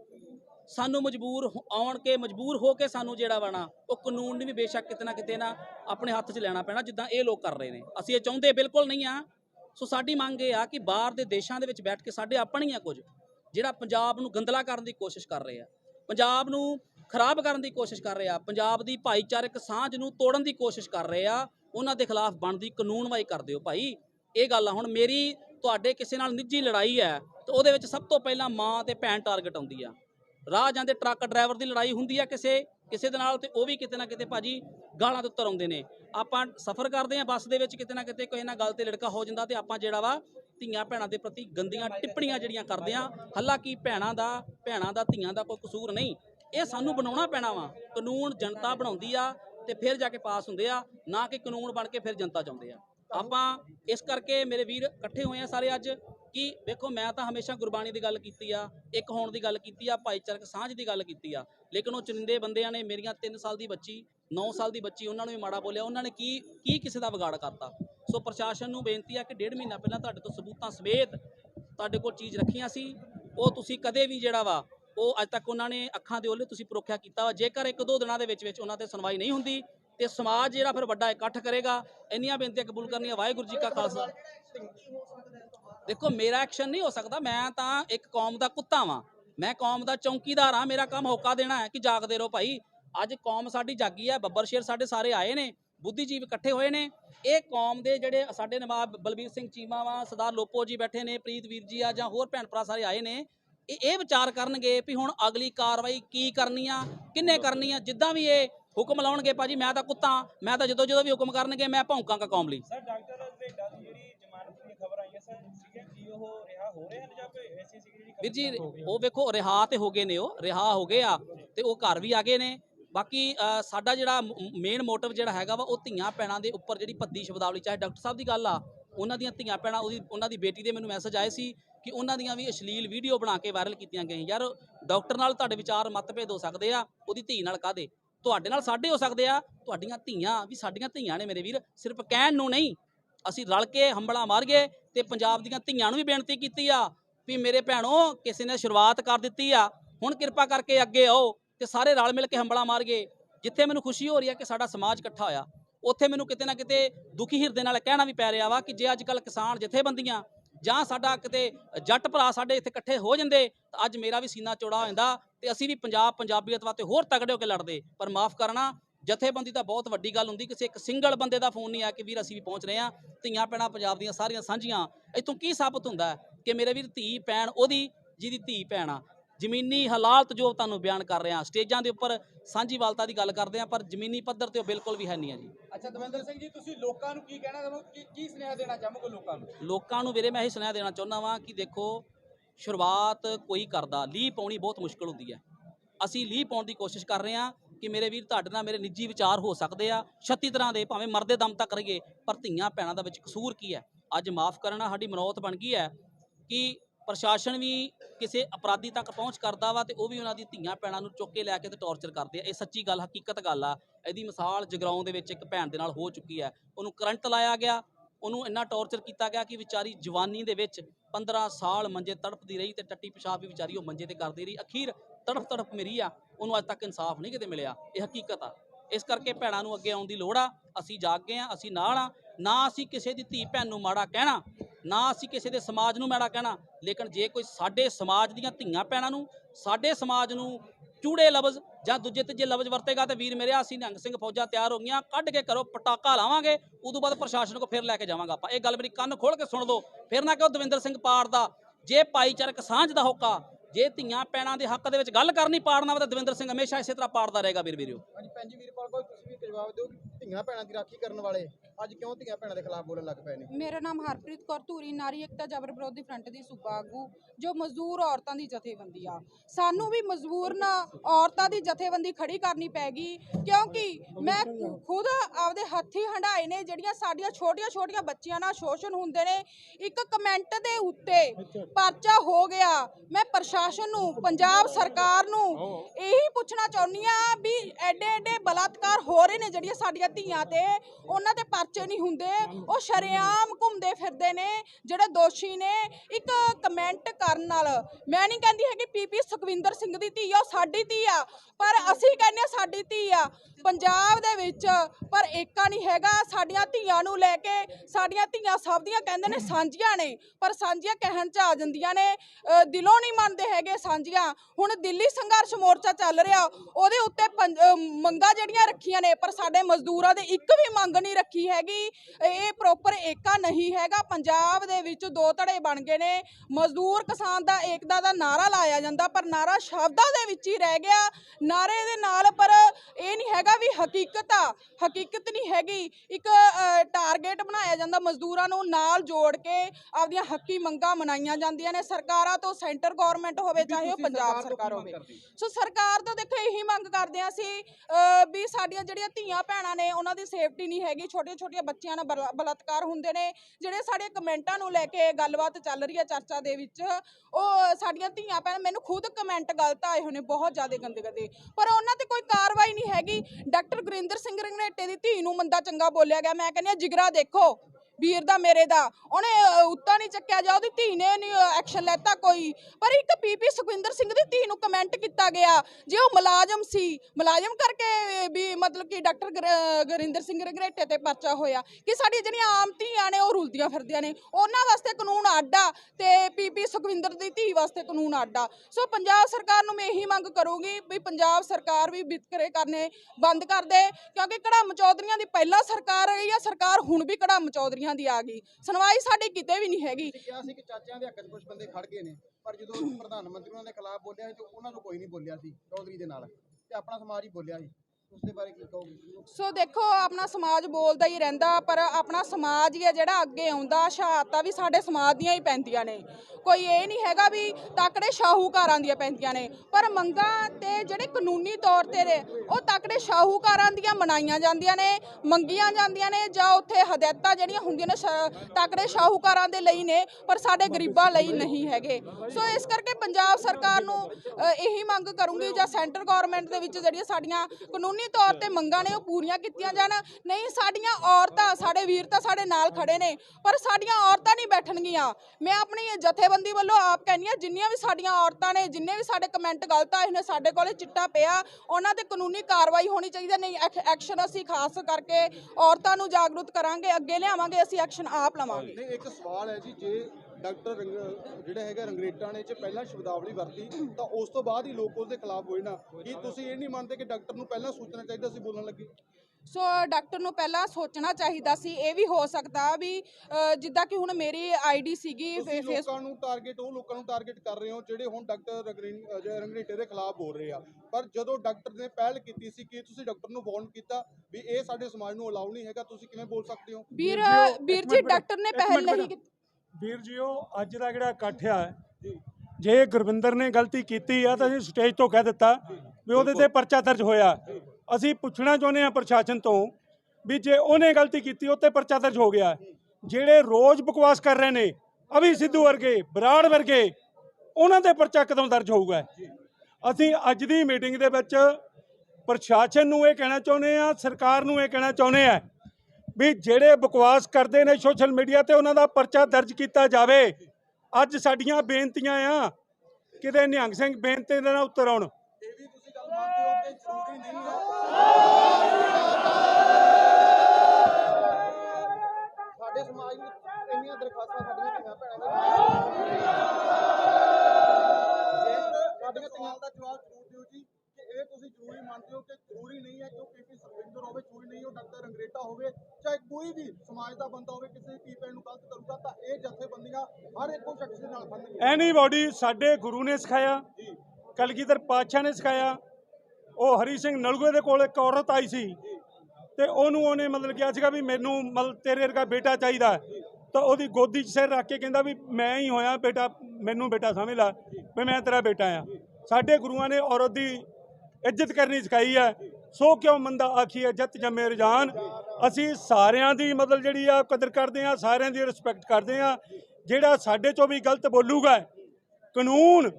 Speaker 2: ਸਾਨੂੰ ਮਜਬੂਰ ਹੋ- ਆਉਣ ਕੇ ਮਜਬੂਰ ਹੋ ਕੇ ਸਾਨੂੰ ਜਿਹੜਾ ਵਾਣਾ ਉਹ ਕਾਨੂੰਨ ਨੂੰ ਵੀ ਬੇਸ਼ੱਕ ਕਿਤੇ ਨਾ ਕਿਤੇ ਨਾ ਆਪਣੇ ਹੱਥ 'ਚ ਲੈਣਾ ਪੈਣਾ, ਜਿੱਦਾਂ ਇਹ ਲੋਕ ਕਰ ਰਹੇ ਨੇ। ਅਸੀਂ ਇਹ ਚਾਹੁੰਦੇ ਬਿਲਕੁਲ ਨਹੀਂ ਆ ਸੋ ਸਾਡੀ ਮੰਗ ਇਹ ਆ ਕਿ ਬਾਹਰ ਦੇ ਦੇਸ਼ਾਂ ਦੇ ਵਿੱਚ ਬੈਠ ਕੇ ਸਾਡੇ ਆਪਣੀਆਂ ਕੁਝ, ਜਿਹੜਾ ਪੰਜਾਬ ਨੂੰ ਗੰਦਲਾ ਕਰਨ ਦੀ ਕੋਸ਼ਿਸ਼ ਕਰ ਰਹੇ ਆ। ਪੰਜਾਬ ਨੂੰ ਖਰਾਬ ਕਰਨ ਦੀ ਕੋਸ਼ਿਸ਼ ਕਰ ਰਹੇ ਆ। ਪੰਜਾਬ ਦੀ ਭਾਈਚਾਰਕ ਸਾਂਝ ਨੂੰ ਤੋੜਨ ਦੀ ਕੋਸ਼ਿਸ਼ ਕਰ ਰਹੇ ਆ। ਉਹਨਾਂ ਦੇ ਖਿਲਾਫ ਬਣਦੀ ਕਾਨੂੰਨਵਾਈ ਕਰ ਦਿਓ ਭਾਈ। ਇਹ ਗੱਲ ਆ, ਹੁਣ ਮੇਰੀ ਤੁਹਾਡੇ ਕਿਸੇ ਨਾਲ ਨਿੱਜੀ ਲੜਾਈ ਹੈ, ਤੇ ਉਹਦੇ ਵਿੱਚ ਸਭ ਤੋਂ ਪਹਿਲਾਂ ਮਾਂ ਤੇ ਭੈਣ ਟਾਰਗੇਟ ਆਉਂਦੀ ਆ। ਰਾਹ ਜਾਂਦੇ ਟਰੱਕ ਡਰਾਈਵਰ ਦੀ ਲੜਾਈ ਹੁੰਦੀ ਆ ਕਿਸੇ ਕਿਸੇ ਦੇ ਨਾਲ ਤੇ ਉਹ ਵੀ ਕਿਤੇ ਨਾ ਕਿਤੇ ਭਾਜੀ ਗਾਲਾਂ ਦੇ ਉੱਤਰ ਆਉਂਦੇ ਨੇ। ਆਪਾਂ ਸਫ਼ਰ ਕਰਦੇ ਆ ਬੱਸ ਦੇ ਵਿੱਚ ਕਿਤੇ ਨਾ ਕਿਤੇ ਕੋਈ ਨਾ ਗੱਲ ਤੇ ਲੜਕਾ ਹੋ ਜਾਂਦਾ ਤੇ ਆਪਾਂ ਜਿਹੜਾ ਵਾ ਧੀਆਂ ਭੈਣਾਂ ਦੇ ਪ੍ਰਤੀ ਗੰਦੀਆਂ ਟਿੱਪਣੀਆਂ ਜਿਹੜੀਆਂ ਕਰਦੇ ਆ ਹਾਲਾਂਕਿ ਭੈਣਾਂ ਦਾ ਭੈਣਾਂ ਦਾ, ਧੀਆਂ ਦਾ ਕੋਈ ਕਸੂਰ ਨਹੀਂ। ਇਹ ਸਾਨੂੰ ਬਣਾਉਣਾ ਪੈਣਾ ਵਾ। ਕਾਨੂੰਨ ਜਨਤਾ ਬਣਾਉਂਦੀ ਆ ਤੇ ਫਿਰ ਜਾ ਕੇ ਪਾਸ ਹੁੰਦੇ ਆ, ਨਾ ਕਿ ਕਾਨੂੰਨ ਬਣ ਕੇ ਫਿਰ ਜਨਤਾ ਚਾਹੁੰਦੇ ਆ। ਆਪਾਂ ਇਸ ਕਰਕੇ ਮੇਰੇ ਵੀਰ ਇਕੱਠੇ ਹੋਏ ਆ ਸਾਰੇ ਅੱਜ ਕਿ ਵੇਖੋ ਮੈਂ ਤਾਂ ਹਮੇਸ਼ਾ ਗੁਰਬਾਣੀ ਦੀ ਗੱਲ ਕੀਤੀ ਆ, ਇੱਕ ਹੋਣ ਦੀ ਗੱਲ ਕੀਤੀ ਆ, ਭਾਈਚਾਰਕ ਸਾਂਝ ਦੀ ਗੱਲ ਕੀਤੀ ਆ। ਲੇਕਿਨ ਉਹ ਚੁਣਿੰਦੇ ਬੰਦਿਆਂ ਨੇ ਮੇਰੀਆਂ 3 ਸਾਲ ਦੀ ਬੱਚੀ 9 ਸਾਲ ਦੀ ਬੱਚੀ, ਉਹਨਾਂ ਨੂੰ ਵੀ ਮਾੜਾ ਬੋਲਿਆ। ਉਹਨਾਂ ਨੇ ਕੀ ਕੀ ਕਿਸੇ ਦਾ ਵਿਗਾੜ ਕਰਤਾ? ਸੋ ਪ੍ਰਸ਼ਾਸਨ ਨੂੰ ਬੇਨਤੀ ਆ ਕਿ ਡੇਢ ਮਹੀਨਾ ਪਹਿਲਾਂ ਤੁਹਾਡੇ ਤੋਂ ਸਬੂਤਾਂ ਸਮੇਤ ਤੁਹਾਡੇ ਕੋਲ ਚੀਜ਼ ਰੱਖੀਆਂ ਸੀ। ਉਹ ਤੁਸੀਂ ਕਦੇ ਵੀ ਜਿਹੜਾ ਵਾ, ਉਹ ਅੱਜ ਤੱਕ ਉਹਨਾਂ ਨੇ ਅੱਖਾਂ ਦੇ ਉਹਲੇ ਤੁਸੀਂ ਪਰੋਖਿਆ ਕੀਤਾ ਵਾ। ਜੇਕਰ ਇੱਕ ਦੋ ਦਿਨਾਂ ਦੇ ਵਿੱਚ ਵਿੱਚ ਉਹਨਾਂ ਤੇ ਸੁਣਵਾਈ ਨਹੀਂ ਹੁੰਦੀ ਤੇ ਸਮਾਜ ਜਿਹੜਾ ਫਿਰ ਵੱਡਾ ਇਕੱਠ ਕਰੇਗਾ, ਇੰਨੀਆਂ ਬੇਨਤੀਆਂ ਕਬੂਲ ਕਰਨੀਆਂ, ਵਾਹਿਗੁਰੂ ਜੀ ਕਾ ਖਾਲਸਾ। ਦੇਖੋ, ਮੇਰਾ ਐਕਸ਼ਨ ਨਹੀਂ ਹੋ ਸਕਦਾ, ਮੈਂ ਤਾਂ ਇੱਕ ਕੌਮ ਦਾ ਕੁੱਤਾ ਵਾਂ। ਮੈਂ ਕੌਮ ਦਾ ਚੌਕੀਦਾਰ ਹਾਂ, ਮੇਰਾ ਕੰਮ ਹੋਕਾ ਦੇਣਾ ਹੈ ਕਿ ਜਾਗਦੇ ਰਹੋ ਭਾਈ। ਅੱਜ ਕੌਮ ਸਾਡੀ ਜਾਗੀ ਹੈ, ਬੱਬਰ ਸ਼ੇਰ ਸਾਡੇ ਸਾਰੇ ਆਏ ਨੇ, ਬੁੱਧੀਜੀਵ ਇਕੱਠੇ ਹੋਏ ਨੇ। ਇਹ ਕੌਮ ਦੇ ਜਿਹੜੇ ਸਾਡੇ ਨਵਾਬ ਬਲਬੀਰ ਸਿੰਘ ਚੀਮਾ ਵਾ, ਸਰਦਾਰ ਲੋਪੋ ਜੀ ਬੈਠੇ ਨੇ, ਪ੍ਰੀਤ ਵੀਰ ਜੀ ਆ ਜਾਂ ਹੋਰ ਭੈਣ ਭਰਾ ਸਾਰੇ ਆਏ ਨੇ, ਇਹ ਇਹ ਵਿਚਾਰ ਕਰਨਗੇ ਵੀ ਹੁਣ ਅਗਲੀ ਕਾਰਵਾਈ ਕੀ ਕਰਨੀ ਆ, ਕਿੰਨੇ ਕਰਨੀ ਆ, ਜਿੱਦਾਂ ਵੀ ਇਹ ਹੁਕਮ ਲਾਉਣਗੇ ਭਾਜੀ ਮੈਂ ਤਾਂ ਕੁੱਤਾ ਮੈਂ ਤਾਂ ਜਦੋਂ ਜਦੋਂ ਵੀ ਹੁਕਮ ਕਰਨਗੇ ਮੈਂ ਭੌਂਕਾਂਗਾ ਕੌਮ ਲਈ।
Speaker 3: ਸਰ ਡਾਕਟਰ ਰੇਡਾ ਦੀ ਜਿਹੜੀ ਜ਼ਮਾਨਤ ਦੀ ਖਬਰ ਆਈ ਹੈ ਸਰ ਠੀਕ ਹੈ ਕੀ ਉਹ ਰਿਹਾ ਹੋ ਰਹੇ ਹਨ ਜਾਂ ਕੋਈ ਐਸੀ ਸੀ ਜਿਹੜੀ
Speaker 2: ਵੀਰ ਜੀ ਉਹ ਵੇਖੋ ਰਿਹਾ ਤੇ ਹੋ ਗਏ ਨੇ ਉਹ ਰਿਹਾ ਹੋ ਗਏ ਆ ਤੇ ਉਹ ਘਰ ਵੀ ਆ ਗਏ ਨੇ। ਬਾਕੀ ਸਾਡਾ ਜਿਹੜਾ ਮੇਨ ਮੋਟਿਵ ਜਿਹੜਾ ਹੈਗਾ ਵਾ ਉਹ ਧੀਆਂ ਪੈਣਾ ਦੇ ਉੱਪਰ ਜਿਹੜੀ ਭੱਦੀ ਸ਼ਬਦਾਵਲੀ ਚਾਹੇ ਡਾਕਟਰ ਸਾਹਿਬ ਦੀ ਗੱਲ ਆ ਉਹਨਾਂ ਦੀਆਂ ਧੀਆਂ ਪੈਣਾ ਉਹਦੀ ਉਹਨਾਂ ਦੀ ਬੇਟੀ ਦੇ ਮੈਨੂੰ ਮੈਸੇਜ ਆਏ ਸੀ ਕਿ ਉਹਨਾਂ ਦੀਆਂ ਵੀ ਅਸ਼ਲੀਲ ਵੀਡੀਓ ਬਣਾ ਕੇ ਵਾਇਰਲ ਕੀਤੀਆਂ ਗਈਆਂ। ਯਾਰ ਡਾਕਟਰ ਨਾਲ ਤੁਹਾਡੇ ਵਿਚਾਰ ਮਤਭੇਦ ਹੋ ਸਕਦੇ ਆ ਉਹਦੀ ਧੀ ਨਾਲ ਕਾਦੇ ਤੁਹਾਡੇ ਨਾਲ ਸਾਡੇ ਹੋ ਸਕਦੇ ਆ। ਤੁਹਾਡੀਆਂ ਧੀਆਂ ਵੀ ਸਾਡੀਆਂ ਧੀਆਂ ਨੇ ਮੇਰੇ ਵੀਰ, ਸਿਰਫ ਕਹਿਣ ਨੂੰ ਨਹੀਂ। ਅਸੀਂ ਰਲ ਕੇ ਹੰਬਲਾ ਮਾਰ ਗਏ ਤੇ ਪੰਜਾਬ ਦੀਆਂ ਧੀਆਂ ਨੂੰ ਵੀ ਬੇਨਤੀ ਕੀਤੀ ਆ ਵੀ ਮੇਰੇ ਭੈਣੋ, ਕਿਸੇ ਨੇ ਸ਼ੁਰੂਆਤ ਕਰ ਦਿੱਤੀ ਆ। ਹੁਣ ਕਿਰਪਾ ਕਰਕੇ ਅੱਗੇ ਆਓ ਤੇ ਸਾਰੇ ਰਲ ਮਿਲ ਕੇ ਹੰਬਲਾ ਮਾਰ ਗਏ ਜਿੱਥੇ ਮੈਨੂੰ ਖੁਸ਼ੀ ਹੋ ਰਹੀ ਹੈ ਕਿ ਸਾਡਾ ਸਮਾਜ ਇਕੱਠਾ ਹੋਇਆ। ਉੱਥੇ ਮੈਨੂੰ ਕਿਤੇ ਨਾ ਕਿਤੇ ਦੁਖੀ ਹਿਰਦੇ ਨਾਲ ਕਹਿਣਾ ਵੀ ਪੈ ਰਿਹਾ ਵਾ ਕਿ ਜੇ ਅੱਜ ਕੱਲ ਕਿਸਾਨ ਜਥੇਬੰਦੀਆਂ ਜਾਂ ਸਾਡਾ ਕਿਤੇ ਜੱਟ ਭਰਾ ਸਾਡੇ ਇੱਥੇ ਇਕੱਠੇ ਹੋ ਜਾਂਦੇ, ਤਾਂ ਅੱਜ ਮੇਰਾ ਵੀ ਸੀਨਾ ਚੌੜਾ ਹੋ ਜਾਂਦਾ ਤੇ ਅਸੀਂ ਵੀ ਪੰਜਾਬ, ਪੰਜਾਬੀਅਤ ਵਾਸਤੇ ਹੋਰ ਤਗੜੇ ਹੋ ਕੇ ਲੜਦੇ। ਪਰ ਮਾਫ ਕਰਨਾ, ਜਥੇਬੰਦੀ ਤਾਂ ਬਹੁਤ ਵੱਡੀ ਗੱਲ ਹੁੰਦੀ, ਕਿਸੇ ਇੱਕ ਸਿੰਗਲ ਬੰਦੇ ਦਾ ਫੋਨ ਨਹੀਂ ਆਇਆ ਕਿ ਵੀਰ ਅਸੀਂ ਵੀ ਪਹੁੰਚ ਰਹੇ ਹਾਂ, ਧੀਆਂ ਪੈਣਾ ਪੰਜਾਬ ਦੀਆਂ ਸਾਰੀਆਂ ਸਾਂਝੀਆਂ। ਇਥੋਂ ਕੀ ਸਾਬਤ ਹੁੰਦਾ ਕਿ ਮੇਰੇ ਵੀਰ ਧੀ ਪੈਣ ਉਹਦੀ, ਜਿਹਦੀ ਧੀ, ਭੈਣ ਆ। ਜ਼ਮੀਨੀ ਹਾਲਾਤ ਜੋ ਤੁਹਾਨੂੰ ਬਿਆਨ ਕਰ ਰਿਹਾ ਸਟੇਜਾਂ ਦੇ ਉੱਪਰ ਸਾਂਝੀਵਾਲਤਾ ਦੀ ਗੱਲ ਕਰਦੇ ਆ ਪਰ ਜ਼ਮੀਨੀ ਪੱਧਰ ਤੇ ਉਹ ਬਿਲਕੁਲ ਵੀ ਹੈ ਨਹੀਂ ਆ ਜੀ।
Speaker 3: ਅੱਛਾ ਦਵਿੰਦਰ ਸਿੰਘ ਜੀ ਤੁਸੀਂ ਲੋਕਾਂ ਨੂੰ ਕੀ ਕਹਿਣਾ ਚਾਹੋ ਕੀ ਕੀ ਸੁਨੇਹਾ ਦੇਣਾ ਚਾਹੋਗੇ ਲੋਕਾਂ ਨੂੰ?
Speaker 2: ਲੋਕਾਂ ਨੂੰ ਵੀਰੇ ਮੈਂ ਇਹ ਸੁਨੇਹਾ ਦੇਣਾ ਚਾਹੁੰਦਾ ਵਾਂ ਕਿ ਦੇਖੋ ਸ਼ੁਰੂਆਤ ਕੋਈ ਕਰਦਾ ਲੀਹ ਪਾਉਣੀ ਬਹੁਤ ਮੁਸ਼ਕਲ ਹੁੰਦੀ ਹੈ। ਅਸੀਂ ਲੀਹ ਪਾਉਣ ਦੀ ਕੋਸ਼ਿਸ਼ ਕਰ ਰਹੇ ਹਾਂ ਕਿ ਮੇਰੇ ਵੀਰ ਤੁਹਾਡੇ ਨਾਲ ਮੇਰੇ ਨਿੱਜੀ ਵਿਚਾਰ ਹੋ ਸਕਦੇ ਆ 36 ਤਰ੍ਹਾਂ ਦੇ ਭਾਵੇਂ ਮਰਦੇ ਦਮ ਤੱਕ ਰਹੀਏ ਪਰ ਧੀਆਂ ਭੈਣਾਂ ਦਾ ਵਿੱਚ ਕਸੂਰ ਕੀ ਹੈ? ਅੱਜ ਮਾਫ ਕਰਨਾ ਸਾਡੀ ਮਨੌਤ ਬਣ ਗਈ ਹੈ ਕਿ ਪ੍ਰਸ਼ਾਸਨ ਵੀ ਕਿਸੇ ਅਪਰਾਧੀ ਤੱਕ ਪਹੁੰਚ ਕਰਦਾ ਵਾ ਤੇ ਉਹ ਵੀ ਉਹਨਾਂ ਦੀ ਧੀਆਂ ਭੈਣਾਂ ਨੂੰ ਚੁੱਕ ਕੇ ਲੈ ਕੇ ਤੇ ਟੌਰਚਰ ਕਰਦੇ ਆ। ਇਹ ਸੱਚੀ ਗੱਲ, ਹਕੀਕਤ ਗੱਲ ਆ। ਇਹਦੀ ਮਿਸਾਲ ਜਗਰਾਉਂ ਦੇ ਵਿੱਚ ਇੱਕ ਭੈਣ ਦੇ ਨਾਲ ਹੋ ਚੁੱਕੀ ਹੈ। ਉਹਨੂੰ ਕਰੰਟ ਲਾਇਆ ਗਿਆ। ਉਹਨੂੰ ਇੰਨਾ ਟੌਰਚਰ ਕੀਤਾ ਗਿਆ ਕਿ ਵਿਚਾਰੀ ਜਵਾਨੀ ਦੇ ਵਿੱਚ 15 ਸਾਲ ਮੰਜੇ ਤੜਪਦੀ ਰਹੀ ਤੇ ਟੱਟੀ ਪਿਸ਼ਾਬ ਵੀ ਵਿਚਾਰੀ ਉਹ ਮੰਜੇ ਤੇ ਕਰਦੀ ਰਹੀ। ਅਖੀਰ ਤੜਫ ਤੜਫ ਮੇਰੀ ਆ। ਉਹਨੂੰ ਅੱਜ ਤੱਕ ਇਨਸਾਫ ਨਹੀਂ ਕਿਤੇ ਮਿਲਿਆ। ਇਹ ਹਕੀਕਤ ਆ। ਇਸ ਕਰਕੇ ਭੈਣਾਂ ਨੂੰ ਅੱਗੇ ਆਉਣ ਦੀ ਲੋੜ ਆ। ਅਸੀਂ ਜਾਗ ਗਏ ਆ ਅਸੀਂ ਨਾਲ ਆ ਨਾ ਅਸੀਂ ਕਿਸੇ ਦੀ ਧੀ ਭੈਣ ਨੂੰ ਮਾੜਾ ਕਹਿਣਾ। ਨਾ ਅਸੀਂ ਕਿਸੇ ਦੇ ਸਮਾਜ ਨੂੰ ਮਾੜਾ ਕਹਿਣਾ, ਲੇਕਿਨ ਜੇ ਕੋਈ ਸਾਡੇ ਸਮਾਜ ਦੀਆਂ ਧੀਆਂ ਭੈਣਾਂ ਨੂੰ, ਸਾਡੇ ਸਮਾਜ ਨੂੰ ਚੂੜੇ ਲਫ਼ਜ਼ ਜਾਂ ਦੂਜੇ ਤੀਜੇ ਲਫ਼ਜ਼ ਵਰਤੇਗਾ ਤੇ ਵੀਰ ਮੇਰੇ ਅਸੀਂ ਨਿਹੰਗ ਸਿੰਘ ਫੌਜਾਂ ਤਿਆਰ ਹੋ ਗਈਆਂ, ਕੱਢ ਕੇ ਕਰੋ ਪਟਾਕਾ ਲਾਵਾਂਗੇ, ਉਦੋਂ ਬਾਅਦ ਪ੍ਰਸ਼ਾਸਨ ਕੋ ਫਿਰ ਲੈ ਕੇ ਜਾਵਾਂਗਾ ਆਪਾਂ। ਇਹ ਗੱਲ ਮੇਰੀ ਕੰਨ ਖੋਲ ਕੇ ਸੁਣ ਲਓ ਫਿਰ ਨਾ ਕਹੋ ਦਵਿੰਦਰ ਸਿੰਘ ਪਾੜ ਦਾ, ਜੇ ਭਾਈਚਾਰਕ ਸਾਂਝ ਦਾ ਹੋਕਾ, ਜੇ ਧੀਆਂ ਪੈਣਾ ਦੇ ਹੱਕ ਦੇ ਵਿੱਚ ਗੱਲ ਕਰਨੀ ਪਾੜਨਾ ਵਾ ਤਾਂ ਦਵਿੰਦਰ ਸਿੰਘ ਹਮੇਸ਼ਾ ਇਸੇ ਤਰ੍ਹਾਂ ਪਾੜਦਾ ਰਹੇਗਾ ਵੀਰ ਵੀਰੋ।
Speaker 4: ਹਾਂਜੀ ਭੈਣ ਵੀਰਪਾਲ ਕੋਲ ਤੁਸੀਂ ਵੀ ਜਵਾਬ ਦਿਓ, ਧੀਆਂ ਭੈਣਾਂ ਦੀ ਰਾਖੀ ਕਰਨ ਵਾਲੇ। ਅੱਜ ਕਿਉਂ ਧੀਆਂ ਭੈਣਾਂ ਦੇ ਖਿਲਾਫ ਬੋਲਣ ਲੱਗ ਪਏ ਨੇ?
Speaker 5: ਮੇਰਾ ਨਾਮ ਹਰਪ੍ਰੀਤ ਕੌਰ, ਧੂਰੀ ਨਾਰੀ ਏਕਤਾ ਜਬਰ ਵਿਰੋਧੀ ਫਰੰਟ ਦੀ ਸੂਬਾ ਆਗੂ, ਜੋ ਮਜ਼ਦੂਰ ਔਰਤਾਂ ਦੀ ਜਥੇਬੰਦੀ ਆ। ਸਾਨੂੰ ਵੀ ਮਜ਼ਦੂਰ ਨਾ ਔਰਤਾਂ ਦੀ ਜਥੇਬੰਦੀ ਖੜੀ ਕਰਨੀ ਪੈਗੀ, ਕਿਉਂਕਿ ਮੈਂ ਖੁਦ ਆਪਦੇ ਹੱਥੀ ਹੰਡਾਏ ਨੇ, ਜਿਹੜੀਆਂ ਸਾਡੀਆਂ ਛੋਟੀਆਂ ਛੋਟੀਆਂ ਬੱਚੀਆਂ ਨਾਲ ਸ਼ੋਸ਼ਣ ਹੁੰਦੇ ਨੇ। ਇੱਕ ਕਮੈਂਟ ਦੇ ਉੱਤੇ ਪਰਚਾ ਹੋ ਗਿਆ। ਮੈਂ ਪ੍ਰਸ਼ਾਸਨ ਨੂੰ, ਪੰਜਾਬ ਸਰਕਾਰ ਨੂੰ ਇਹੀ ਪੁੱਛਣਾ ਚਾਹੁੰਦੀ ਆ ਵੀ ਐਡੇ ਐਡੇ ਬਲਾਤਕਾਰ ਹੋ ਰਹੇ ਨੇ ਜਿਹੜੀਆਂ ਸਾਡੀਆਂ ਧੀਆਂ ਤੇ, ਉਹਨਾਂ ਤੇ ਪਰਚੇ ਨਹੀਂ ਹੁੰਦੇ। ਉਹ ਸ਼ਰੇਆਮ ਘੁੰਮਦੇ ਫਿਰਦੇ ਨੇ, ਜਿਹੜੇ ਦੋਸ਼ੀ ਨੇ। ਇੱਕ ਕਮੈਂਟ ਕਰਨ ਨਾਲ, ਮੈਂ ਨਹੀਂ ਕਹਿੰਦੀ ਹੈਗੀ ਪੀਪੀ ਸੁਖਵਿੰਦਰ ਸਿੰਘ ਦੀ ਧੀ ਆ, ਉਹ ਸਾਡੀ ਧੀ ਆ, ਪਰ ਅਸੀਂ ਕਹਿੰਦੇ ਸਾਡੀ ਧੀ ਆ। ਪੰਜਾਬ ਦੇ ਵਿੱਚ ਪਰ ਏਕਾ ਨਹੀਂ ਹੈਗਾ। ਸਾਡੀਆਂ ਧੀਆਂ ਨੂੰ ਲੈ ਕੇ, ਸਾਡੀਆਂ ਧੀਆਂ ਸਭ ਦੀਆਂ ਕਹਿੰਦੇ ਨੇ ਸਾਂਝੀਆਂ ਨੇ, ਪਰ ਸਾਂਝੀਆਂ ਕਹਿਣ ਚ ਆ ਜਾਂਦੀਆਂ ਨੇ। ਦਿਲੋਂ ਨਹੀਂ ਮੰਨਦੇ ਹੈਗੇ ਸਾਂਝੀਆਂ। ਹੁਣ ਦਿੱਲੀ ਸੰਘਰਸ਼ ਮੋਰਚਾ ਚੱਲ ਰਿਹਾ, ਉਹਦੇ ਉੱਤੇ ਪੰਜ- ਮੰਗਾਂ ਜਿਹੜੀਆਂ ਰੱਖੀਆਂ ਨੇ, ਪਰ ਸਾਡੇ ਮਜ਼ਦੂਰਾਂ ਦੇ ਇੱਕ ਵੀ ਮੰਗ ਨਹੀਂ ਰੱਖੀ ਹੈ। ਹੈਗੀ ਇਹ ਪ੍ਰੋਪਰ ਏਕਾ ਨਹੀਂ ਹੈਗਾ। ਪੰਜਾਬ ਦੇ ਵਿੱਚ ਦੋ ਧੜੇ ਬਣ ਗਏ ਨੇ। ਮਜ਼ਦੂਰ ਕਿਸਾਨ ਦਾ ਏਕਤਾ ਦਾ ਨਾਰਾ ਲਾਇਆ ਜਾਂਦਾ ਪਰ ਨਾਰਾ ਸ਼ਬਦਾਂ ਦੇ ਵਿੱਚ ਹੀ ਰਹਿ ਗਿਆ। ਨਾਰੇ ਦੇ ਨਾਲ ਪਰ ਇਹ ਨਹੀਂ ਹੈਗਾ ਵੀ ਹਕੀਕਤ ਆ। ਹਕੀਕਤ ਨਹੀਂ ਹੈਗੀ। ਇੱਕ ਟਾਰਗੇਟ ਬਣਾਇਆ ਜਾਂਦਾ ਮਜ਼ਦੂਰਾਂ ਨੂੰ ਨਾਲ ਜੋੜ ਕੇ ਆਪਦੀਆਂ ਹੱਕੀ ਮੰਗਾਂ ਮਨਾਈਆਂ ਜਾਂਦੀਆਂ ਨੇ। ਸਰਕਾਰਾਂ ਤੋਂ ਸੈਂਟਰ ਗਵਰਨਮੈਂਟ ਹੋਵੇ ਚਾਹੇ ਉਹ ਪੰਜਾਬ ਸਰਕਾਰ ਹੋਵੇ। ਸੋ ਸਰਕਾਰ ਤੋਂ ਦੇਖੋ ਇਹੀ ਮੰਗ ਕਰਦੇ ਆ ਅਸੀਂ ਅਹ, ਵੀ ਸਾਡੀਆਂ ਜਿਹੜੀਆਂ ਧੀਆਂ ਭੈਣਾਂ ਨੇ ਉਹਨਾਂ ਦੀ ਸੇਫਟੀ ਨਹੀਂ ਹੈਗੀ। ਛੋਟੀਆਂ ਛੋਟੀਆਂ ਬੱਚਿਆਂ ਨਾਲ ਬਲਾ- ਬਲਾਤਕਾਰ ਹੁੰਦੇ ਨੇ, ਜਿਹੜੇ ਸਾਡੇ ਕਮੈਂਟਾਂ ਨੂੰ ਲੈ ਕੇ ਗੱਲਬਾਤ ਚੱਲ ਰਹੀ ਹੈ ਚਰਚਾ ਦੇ ਵਿੱਚ, ਉਹ ਸਾਡੀਆਂ ਧੀਆਂ ਭੈਣਾਂ, ਮੈਨੂੰ ਖੁਦ ਕਮੈਂਟ ਗਲਤ ਆਏ ਹੋਏ ਨੇ, ਬਹੁਤ ਜ਼ਿਆਦਾ ਗੰਦੇ ਗੰਦੇ ਪਰ ਉਹਨਾਂ ਤੇ ਕੋਈ ਕਾਰਵਾਈ ਨਹੀਂ ਹੈਗੀ। ਡਾਕਟਰ ਗੁਰਿੰਦਰ ਸਿੰਘ ਰੰਗਨੇਟੇ ਦੀ ਧੀ ਨੂੰ ਮੰਦਾ ਚੰਗਾ ਬੋਲਿਆ ਗਿਆ, ਮੈਂ ਕਹਿੰਦੀ ਹਾਂ, ਜਿਗਰਾ ਦੇਖੋ। ਵੀਰ ਦਾ, ਮੇਰੇ ਦਾ। ਉਹਨੇ ਉੱਤਾ ਨਹੀਂ ਚੱਕਿਆ ਜਾ, ਉਹਦੀ ਧੀ ਨੇ ਨਹੀਂ ਐਕਸ਼ਨ ਲੈਤਾ ਕੋਈ। ਪਰ ਇੱਕ ਪੀਪੀ ਸੁਖਵਿੰਦਰ ਸਿੰਘ ਦੀ ਧੀ ਨੂੰ ਕਮੈਂਟ ਕੀਤਾ ਗਿਆ। ਜੇ ਉਹ ਮੁਲਾਜ਼ਮ ਸੀ, ਮੁਲਾਜ਼ਮ ਕਰਕੇ ਵੀ ਮਤਲਬ ਕਿ ਡਾਕਟਰ ਗੁਰ- ਗੁਰਿੰਦਰ ਸਿੰਘ ਰਗਰੇਟੇ ਤੇ ਪਰਚਾ ਹੋਇਆ ਕਿ ਸਾਡੀਆਂ ਜਿਹੜੀਆਂ ਆਮ ਧੀਆਂ ਨੇ, ਉਹ ਰੁਲਦੀਆਂ ਫਿਰਦੀਆਂ ਨੇ। ਉਹਨਾਂ ਵਾਸਤੇ ਕਾਨੂੰਨ ਆਡਾ ਤੇ ਪੀਪੀ ਸੁਖਵਿੰਦਰ ਦੀ ਧੀ ਵਾਸਤੇ ਕਾਨੂੰਨ ਆਡਾ। ਸੋ ਪੰਜਾਬ ਸਰਕਾਰ ਨੂੰ ਮੈਂ ਇਹੀ ਮੰਗ ਕਰੂੰਗੀ ਵੀ ਪੰਜਾਬ ਸਰਕਾਰ ਵੀ ਵਿਤਕਰੇ ਕਰਨੇ ਬੰਦ ਕਰ ਦੇ, ਕਿਉਂਕਿ ਕੜਮ ਚੌਧਰੀਆਂ ਦੀ ਪਹਿਲਾਂ ਸਰਕਾਰ ਰਹੀ ਆ, ਸਰਕਾਰ ਹੁਣ ਵੀ ਕੜਾਮ ਚੌਧਰੀ ਚੌਧਰੀਆਂ ਦੀ ਆ ਗਈ। ਸੁਣਵਾਈ ਸਾਡੀ ਕਿਤੇ ਵੀ ਨਹੀਂ ਹੈਗੀ।
Speaker 4: ਤੁਸੀਂ ਕਿਹਾ ਸੀ ਕਿ ਚਾਚਿਆਂ ਦੇ ਹੱਕ 'ਚ ਕੁਝ ਬੰਦੇ ਖੜ ਗਏ ਨੇ, ਪਰ ਜਦੋਂ ਪ੍ਰਧਾਨ ਮੰਤਰੀ ਉਹਨਾਂ ਦੇ ਖਿਲਾਫ ਬੋਲਿਆ ਸੀ ਤੇ ਉਹਨਾਂ ਨੂੰ ਕੋਈ ਨਹੀਂ ਬੋਲਿਆ ਸੀ ਚੌਧਰੀ ਦੇ ਨਾਲ ਤੇ ਆਪਣਾ ਸਮਾਜ ਹੀ ਬੋਲਿਆ ਸੀ। ਉਸ ਬਾਰੇ ਕੀ ਕਹੋਗੇ?
Speaker 5: ਸੋ ਦੇਖੋ, ਆਪਣਾ ਸਮਾਜ ਬੋਲਦਾ ਹੀ ਰਹਿੰਦਾ, ਪਰ ਆਪਣਾ ਸਮਾਜ ਹੀ ਹੈ ਜਿਹੜਾ ਅੱਗੇ ਆਉਂਦਾ, ਸ਼ਹਾਦਤਾਂ ਵੀ ਸਾਡੇ ਸਮਾਜ ਦੀਆਂ ਹੀ ਪੈਂਦੀਆਂ ਨੇ। ਕੋਈ ਇਹ ਨਹੀਂ ਹੈਗਾ ਵੀ ਤਕੜੇ ਸ਼ਾਹੂਕਾਰਾਂ ਦੀਆਂ ਪੈਂਦੀਆਂ ਨੇ, ਪਰ ਮੰਗਾਂ ਤੇ ਜਿਹੜੇ ਕਾਨੂੰਨੀ ਤੌਰ ਤੇ ਨੇ, ਉਹ ਤਕੜੇ ਸ਼ਾਹੂਕਾਰਾਂ ਦੀਆਂ ਮਨਾਈਆਂ ਜਾਂਦੀਆਂ ਨੇ, ਮੰਗੀਆਂ ਜਾਂਦੀਆਂ ਨੇ, ਜਾਂ ਉੱਥੇ ਹਦਾਇਤਾਂ ਜਿਹੜੀਆਂ ਹੁੰਦੀਆਂ ਨੇ, ਸ਼- ਤਕੜੇ ਸ਼ਾਹੂਕਾਰਾਂ ਦੇ ਲਈ ਨੇ, ਪਰ ਸਾਡੇ ਗਰੀਬਾਂ ਲਈ ਨਹੀਂ ਹੈਗੇ। ਸੋ ਇਸ ਕਰਕੇ ਪੰਜਾਬ ਸਰਕਾਰ ਨੂੰ ਇਹੀ ਮੰਗ ਕਰੂੰਗੀ, ਜਾਂ ਸੈਂਟਰ ਗਵਰਨਮੈਂਟ ਦੇ ਵਿੱਚ ਜਿਹੜੀਆਂ ਸਾਡੀਆਂ ਕਾਨੂੰਨੀ ਤੌਰ ਤੇ ਮੰਗਾਂ ਨੇ ਉਹ ਪੂਰੀਆਂ ਕੀਤੀਆਂ ਜਾਣ ਨਹੀਂ, ਸਾਡੀਆਂ ਔਰਤਾਂ, ਸਾਡੇ ਵੀਰ ਤਾਂ ਸਾਡੇ ਨਾਲ ਖੜੇ ਨੇ, ਪਰ ਸਾਡੀਆਂ ਔਰਤਾਂ ਨਹੀਂ ਬੈਠਣਗੀਆਂ ਮੈਂ ਆਪਣੀ ਜਥੇਬੰਦੀ ਵੱਲੋਂ ਆਪ ਕਹਿੰਦੀ ਹਾਂ, ਜਿੰਨੀਆਂ ਵੀ ਸਾਡੀਆਂ ਔਰਤਾਂ ਨੇ, ਜਿੰਨੇ ਵੀ ਸਾਡੇ ਕਮੈਂਟ ਗਲਤ ਆਏ ਨੇ, ਸਾਡੇ ਕੋਲੇ ਚਿੱਟਾ ਪਿਆ, ਉਹਨਾਂ ਤੇ ਕਾਨੂੰਨੀ ਕਾਰਵਾਈ ਹੋਣੀ ਚਾਹੀਦੀ ਹੈ। ਨਹੀਂ ਐਕਸ਼ਨ ਅਸੀਂ ਖਾਸ ਕਰਕੇ ਔਰਤਾਂ ਨੂੰ ਜਾਗਰੂਕ ਕਰਾਂਗੇ, ਅੱਗੇ ਲਿਆਵਾਂਗੇ, ਅਸੀਂ ਐਕਸ਼ਨ ਆਪ ਲਵਾਂਗੇ
Speaker 6: ਨਹੀਂ, ਇੱਕ ਸਵਾਲ ਹੈ ਜੀ, ਜੇ ਡਾਕਟਰ ਰੰਗ ਜਿਹੜਾ ਹੈਗਾ ਰੰਗਰੇਟਾ ਨੇ ਚ ਪਹਿਲਾਂ ਸ਼ਬਦਾਵਲੀ ਵਰਤੀ ਤਾਂ ਉਸ ਤੋਂ ਬਾਅਦ ਹੀ ਲੋਕ ਉਸ ਦੇ ਖਿਲਾਫ ਹੋਏ ਨਾ। ਕੀ ਤੁਸੀਂ ਇਹ ਨਹੀਂ ਮੰਨਦੇ ਕਿ ਡਾਕਟਰ ਨੂੰ ਪਹਿਲਾਂ ਸੋਚਣਾ ਚਾਹੀਦਾ ਸੀ ਬੋਲਣ ਲੱਗੇ?
Speaker 5: ਸੋ ਡਾਕਟਰ ਨੂੰ ਪਹਿਲਾਂ ਸੋਚਣਾ ਚਾਹੀਦਾ ਸੀ ਇਹ ਵੀ ਹੋ ਸਕਦਾ ਵੀ ਅ, ਜਿੱਦਾਂ ਕਿ ਹੁਣ ਮੇਰੀ ਆਈਡੀ ਸੀਗੀ
Speaker 6: ਤੁਸੀਂ
Speaker 5: ਫੇਸ
Speaker 6: ਲੋਕਾਂ ਨੂੰ ਟਾਰਗੇਟ ਉਹ ਲੋਕਾਂ ਨੂੰ ਟਾਰਗੇਟ ਕਰ ਰਹੇ ਹੋ ਜਿਹੜੇ ਹੁਣ ਡਾਕਟਰ ਰੰਗਰੇਟੇ ਦੇ ਖਿਲਾਫ ਬੋਲ ਰਹੇ ਆ। ਪਰ ਜਦੋਂ ਡਾਕਟਰ ਨੇ ਪਹਿਲ ਕੀਤੀ ਸੀ ਕਿ ਤੁਸੀਂ ਡਾਕਟਰ ਨੂੰ ਵਾਰਨ ਕੀਤਾ ਵੀ ਇਹ ਸਾਡੇ ਸਮਾਜ ਨੂੰ ਅਲਾਉ ਨਹੀਂ ਹੈਗਾ ਤੁਸੀਂ ਕਿਵੇਂ ਬੋਲ ਸਕਦੇ ਹੋ?
Speaker 5: ਵੀਰ
Speaker 7: ਵੀਰ ਜੀ,
Speaker 5: ਡਾਕਟਰ ਨੇ ਪਹਿਲ ਨਹੀਂ ਕੀਤੀ
Speaker 7: ਵੀਰ ਜੀ ਉਹ ਅੱਜ ਦਾ ਜਿਹੜਾ ਇਕੱਠ ਆ, ਜੇ ਗੁਰਵਿੰਦਰ ਨੇ ਗਲਤੀ ਕੀਤੀ ਆ ਤਾਂ ਅਸੀਂ ਸਟੇਜ ਤੋਂ ਕਹਿ ਦਿੱਤਾ ਵੀ ਉਹਦੇ ਤੇ ਪਰਚਾ ਦਰਜ ਹੋਇਆ। ਅਸੀਂ ਪੁੱਛਣਾ ਚਾਹੁੰਦੇ ਆ ਪ੍ਰਸ਼ਾਸਨ ਤੋਂ ਵੀ ਜੇ ਉਹਨੇ ਗਲਤੀ ਕੀਤੀ, ਉਹ ਤੇ ਪਰਚਾ ਦਰਜ ਹੋ ਗਿਆ। ਜਿਹੜੇ ਰੋਜ਼ ਬਕਵਾਸ ਕਰ ਰਹੇ ਨੇ ਅਭੀ ਸਿੱਧੂ ਵਰਗੇ, ਬਰਾੜ ਵਰਗੇ, ਉਹਨਾਂ ਤੇ ਪਰਚਾ ਕਦੋਂ ਦਰਜ ਹੋਊਗਾ? ਅਸੀਂ ਅੱਜ ਦੀ ਮੀਟਿੰਗ ਦੇ ਵਿੱਚ ਪ੍ਰਸ਼ਾਸਨ ਨੂੰ ਇਹ ਕਹਿਣਾ ਚਾਹੁੰਦੇ ਆ ਸਰਕਾਰ ਨੂੰ ਇਹ ਕਹਿਣਾ ਚਾਹੁੰਦੇ ਆ ਵੀ ਜਿਹੜੇ ਬਕਵਾਸ ਕਰਦੇ ਨੇ ਸੋਸ਼ਲ ਮੀਡੀਆ ਤੇ ਉਹਨਾਂ ਦਾ ਪਰਚਾ ਦਰਜ ਕੀਤਾ ਜਾਵੇ। ਅੱਜ ਸਾਡੀਆਂ ਬੇਨਤੀਆਂ ਆ, ਕਿਤੇ ਨਿਹੰਗ ਸਿੰਘ ਬੇਨਤੀ ਦੇ ਨਾਲ ਉੱਤਰ ਆਉਣ।
Speaker 6: ਇਹ ਵੀ ਤੁਸੀਂ ਗੱਲ ਮੰਨਦੇ ਹੋ ਕਿ ਜ਼ਰੂਰੀ ਨਹੀਂ ਹੈ
Speaker 4: ਸਾਡੇ ਸਮਾਜ ਨੂੰ ਇੰਨੀਆਂ ਦਰਖਾਸਤਾਂ ਸਾਡੀਆਂ ਭੈਣਾਂ ਦੇ
Speaker 6: ਚੋਰੀ ਮੰਨਦੇ ਹੋ ਕਿ ਜ਼ਰੂਰੀ ਨਹੀਂ ਹੈ ਕਿ ਉਹ ਪੀਪੀ ਸਰਵਿੰਦਰ ਹੋਵੇ ਚੋਰੀ ਨਹੀਂ ਉਹ ਡਾਕਟਰ ਅੰਗਰੇਟਾ ਹੋਵੇ ਚਾਹੇ ਕੋਈ ਵੀ ਸਮਾਜ ਦਾ ਬੰਦਾ ਹੋਵੇ ਕਿਸੇ ਵੀ ਪੀਪੀ ਨੂੰ ਗਲਤ ਕਰੂਗਾ ਤਾਂ ਇਹ ਜਥੇਬੰਦੀਆਂ ਹਰ ਇੱਕੋ ਸ਼ਖਸ ਦੇ ਨਾਲ ਬੰਨਣਗੇ
Speaker 7: ਐਨੀਬਾਡੀ ਸਾਡੇ ਗੁਰੂ ਨੇ ਸਿਖਾਇਆ ਕਲਗੀਧਰ ਪਾਤਸ਼ਾਹ ਨੇ ਸਿਖਾਇਆ ਉਹ ਹਰੀ ਸਿੰਘ ਨਲਗੋਏ ਦੇ ਕੋਲ ਇੱਕ ਔਰਤ ਆਈ ਸੀ ਤੇ ਉਹਨੂੰ ਉਹਨੇ ਮਤਲਬ ਕਿਹਾ ਸੀਗਾ ਵੀ ਮੈਨੂੰ ਮਤਲਬ ਤੇਰੇ ਵਰਗਾ ਬੇਟਾ ਚਾਹੀਦਾ। ਤਾਂ ਉਹਦੀ ਗੋਦੀ 'ਚ ਸਿਰ ਰੱਖ ਕੇ ਕਹਿੰਦਾ ਵੀ ਮੈਂ ਹੀ ਹੋਇਆ ਬੇਟਾ ਮੈਨੂੰ ਬੇਟਾ ਸਮਝ ਲਾ ਵੀ ਮੈਂ ਤੇਰਾ ਬੇਟਾ ਆ। ਸਾਡੇ ਗੁਰੂਆਂ ਨੇ ਔਰਤ ਦੀ ਇੱਜ਼ਤ ਕਰਨੀ ਸਿਖਾਈ ਹੈ। ਸੋ ਕਿਉਂ ਮੰਦਾ ਆਖੀ ਇੱਜ਼ਤ ਜੰਮੇ ਰਜਾਨ ਅਸੀਂ ਸਾਰਿਆਂ ਦੀ ਮਤਲਬ ਜਿਹੜੀ ਆ ਕਦਰ ਕਰਦੇ ਆ ਸਾਰਿਆਂ ਦੀ ਰਿਸਪੈਕਟ ਕਰਦੇ ਆ ਜਿਹੜਾ ਸਾਡੇ ਚੋਂ ਵੀ ਗਲਤ ਬੋਲੂਗਾ ਕਾਨੂੰਨ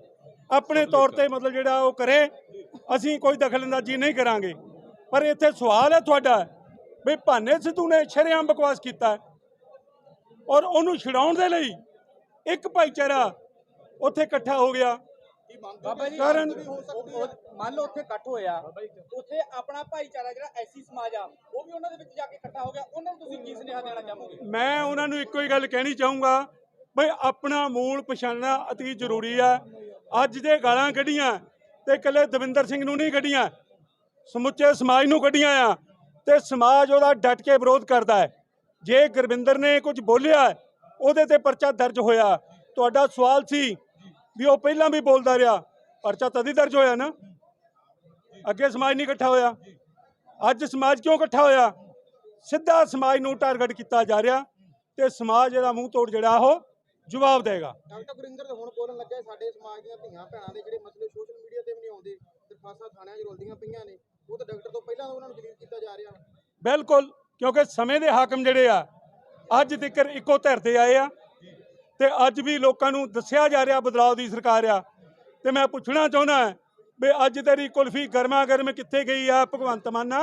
Speaker 7: ਆਪਣੇ ਤੌਰ ਤੇ ਮਤਲਬ ਜਿਹੜਾ ਉਹ ਕਰੇ ਅਸੀਂ ਕੋਈ ਦਖਲਅੰਦਾਜ਼ੀ ਨਹੀਂ ਕਰਾਂਗੇ। ਪਰ ਇੱਥੇ ਸਵਾਲ ਹੈ ਤੁਹਾਡਾ ਵੀ ਭਾਨੇ ਸਿੱਧੂ ਨੇ ਸ਼ਰੇਆਮ ਬਕਵਾਸ ਕੀਤਾ। ਔਰ ਉਹਨੂੰ ਛਡਾਉਣ ਦੇ ਲਈ ਇੱਕ ਭਾਈਚਾਰਾ ਉੱਥੇ ਇਕੱਠਾ ਹੋ ਗਿਆ।
Speaker 3: ਬਾਬਾ ਜੀ
Speaker 7: ਕਾਰਨ
Speaker 3: ਮੰਨ ਲਓ ਉੱਥੇ ਇਕੱਠ ਹੋਇਆ। ਉੱਥੇ ਆਪਣਾ ਭਾਈਚਾਰਾ ਜਿਹੜਾ ਐਸੀ ਸਮਾਜ ਆ ਉਹ ਵੀ ਉਹਨਾਂ ਦੇ ਵਿੱਚ ਜਾ ਕੇ ਇਕੱਠਾ ਹੋ ਗਿਆ। ਉਹਨਾਂ ਨੂੰ ਤੁਸੀਂ ਕੀ ਸੁਨੇਹਾ ਦੇਣਾ ਚਾਹੋਗੇ?
Speaker 7: ਮੈਂ ਉਹਨਾਂ ਨੂੰ ਇੱਕੋ ਹੀ ਗੱਲ ਕਹਿਣੀ ਚਾਹੂੰਗਾ ਬਈ ਆਪਣਾ ਮੂਲ ਪਛਾਣਨਾ ਅਤੀ ਜ਼ਰੂਰੀ ਹੈ ਅੱਜ ਦੇ ਗਾਲਾਂ ਕੱਢੀਆਂ ਤੇ ਇਕੱਲੇ ਦਵਿੰਦਰ ਸਿੰਘ ਨੂੰ ਨਹੀਂ ਕੱਢੀਆਂ ਸਮੁੱਚੇ ਸਮਾਜ ਨੂੰ ਕੱਢੀਆਂ ਆ ਤੇ ਸਮਾਜ ਉਹਦਾ ਡਟ ਕੇ ਵਿਰੋਧ ਕਰਦਾ ਹੈ। ਜੇ ਗੁਰਵਿੰਦਰ ਨੇ ਕੁਝ ਬੋਲਿਆ ਉਹਦੇ ਤੇ ਪਰਚਾ ਦਰਜ ਹੋਇਆ। ਤੁਹਾਡਾ ਸਵਾਲ ਸੀ ਵੀ ਉਹ ਪਹਿਲਾਂ ਵੀ ਬੋਲਦਾ ਰਿਹਾ ਪਰਚਾ ਤਦ ਹੀ ਦਰਜ ਹੋਇਆ ਨਾ। ਅੱਗੇ ਸਮਾਜ ਨਹੀਂ ਇਕੱਠਾ ਹੋਇਆ। ਅੱਜ ਸਮਾਜ ਕਿਉਂ ਇਕੱਠਾ ਹੋਇਆ? ਸਿੱਧਾ ਸਮਾਜ ਨੂੰ ਟਾਰਗੇਟ ਕੀਤਾ ਜਾ ਰਿਹਾ ਤੇ ਸਮਾਜ ਇਹਦਾ ਮੂੰਹ ਤੋੜ ਜਿਹੜਾ ਉਹ ਜਵਾਬ ਦੇਗਾ।
Speaker 4: ਡਾਕਟਰ ਗੁਰਿੰਦਰ ਤੇ ਹੁਣ ਬੋਲਣ ਲੱਗਾ ਹੈ, ਸਾਡੇ ਸਮਾਜ ਦੀਆਂ ਧੀਆਂ ਭੈਣਾਂ ਦੇ ਜਿਹੜੇ ਮਸਲੇ ਸੋਸ਼ਲ ਮੀਡੀਆ ਤੇ ਵੀ ਨਹੀਂ ਆਉਂਦੇ ਦਰਖਾਸਤਾਂ ਥਾਣਿਆਂ 'ਚ ਰੁਲਦੀਆਂ ਪਈਆਂ ਨੇ ਉਹ ਤਾਂ ਡਾਕਟਰ ਤੋਂ ਪਹਿਲਾਂ ਉਹਨਾਂ ਨੂੰ ਜਲੀਲ ਕੀਤਾ ਜਾ ਰਿਹਾ।
Speaker 7: ਬਿਲਕੁਲ ਕਿਉਂਕਿ ਸਮੇਂ ਦੇ ਹਾਕਮ ਜਿਹੜੇ ਆ ਅੱਜ ਤੱਕ ਇੱਕੋ ਧਿਰ ਤੇ ਆਏ ਆ। ਤੇ ਅੱਜ ਵੀ ਲੋਕਾਂ ਨੂੰ ਦੱਸਿਆ ਜਾ ਰਿਹਾ ਬਦਲਾਅ ਦੀ ਸਰਕਾਰ ਆ। ਤੇ ਮੈਂ ਪੁੱਛਣਾ ਚਾਹੁੰਦਾ ਵੀ ਅੱਜ ਤੇਰੀ ਕੁਲਫੀ ਗਰਮਾ ਗਰਮ ਕਿੱਥੇ ਗਈ ਆ, ਭਗਵੰਤ ਮਾਨਾ?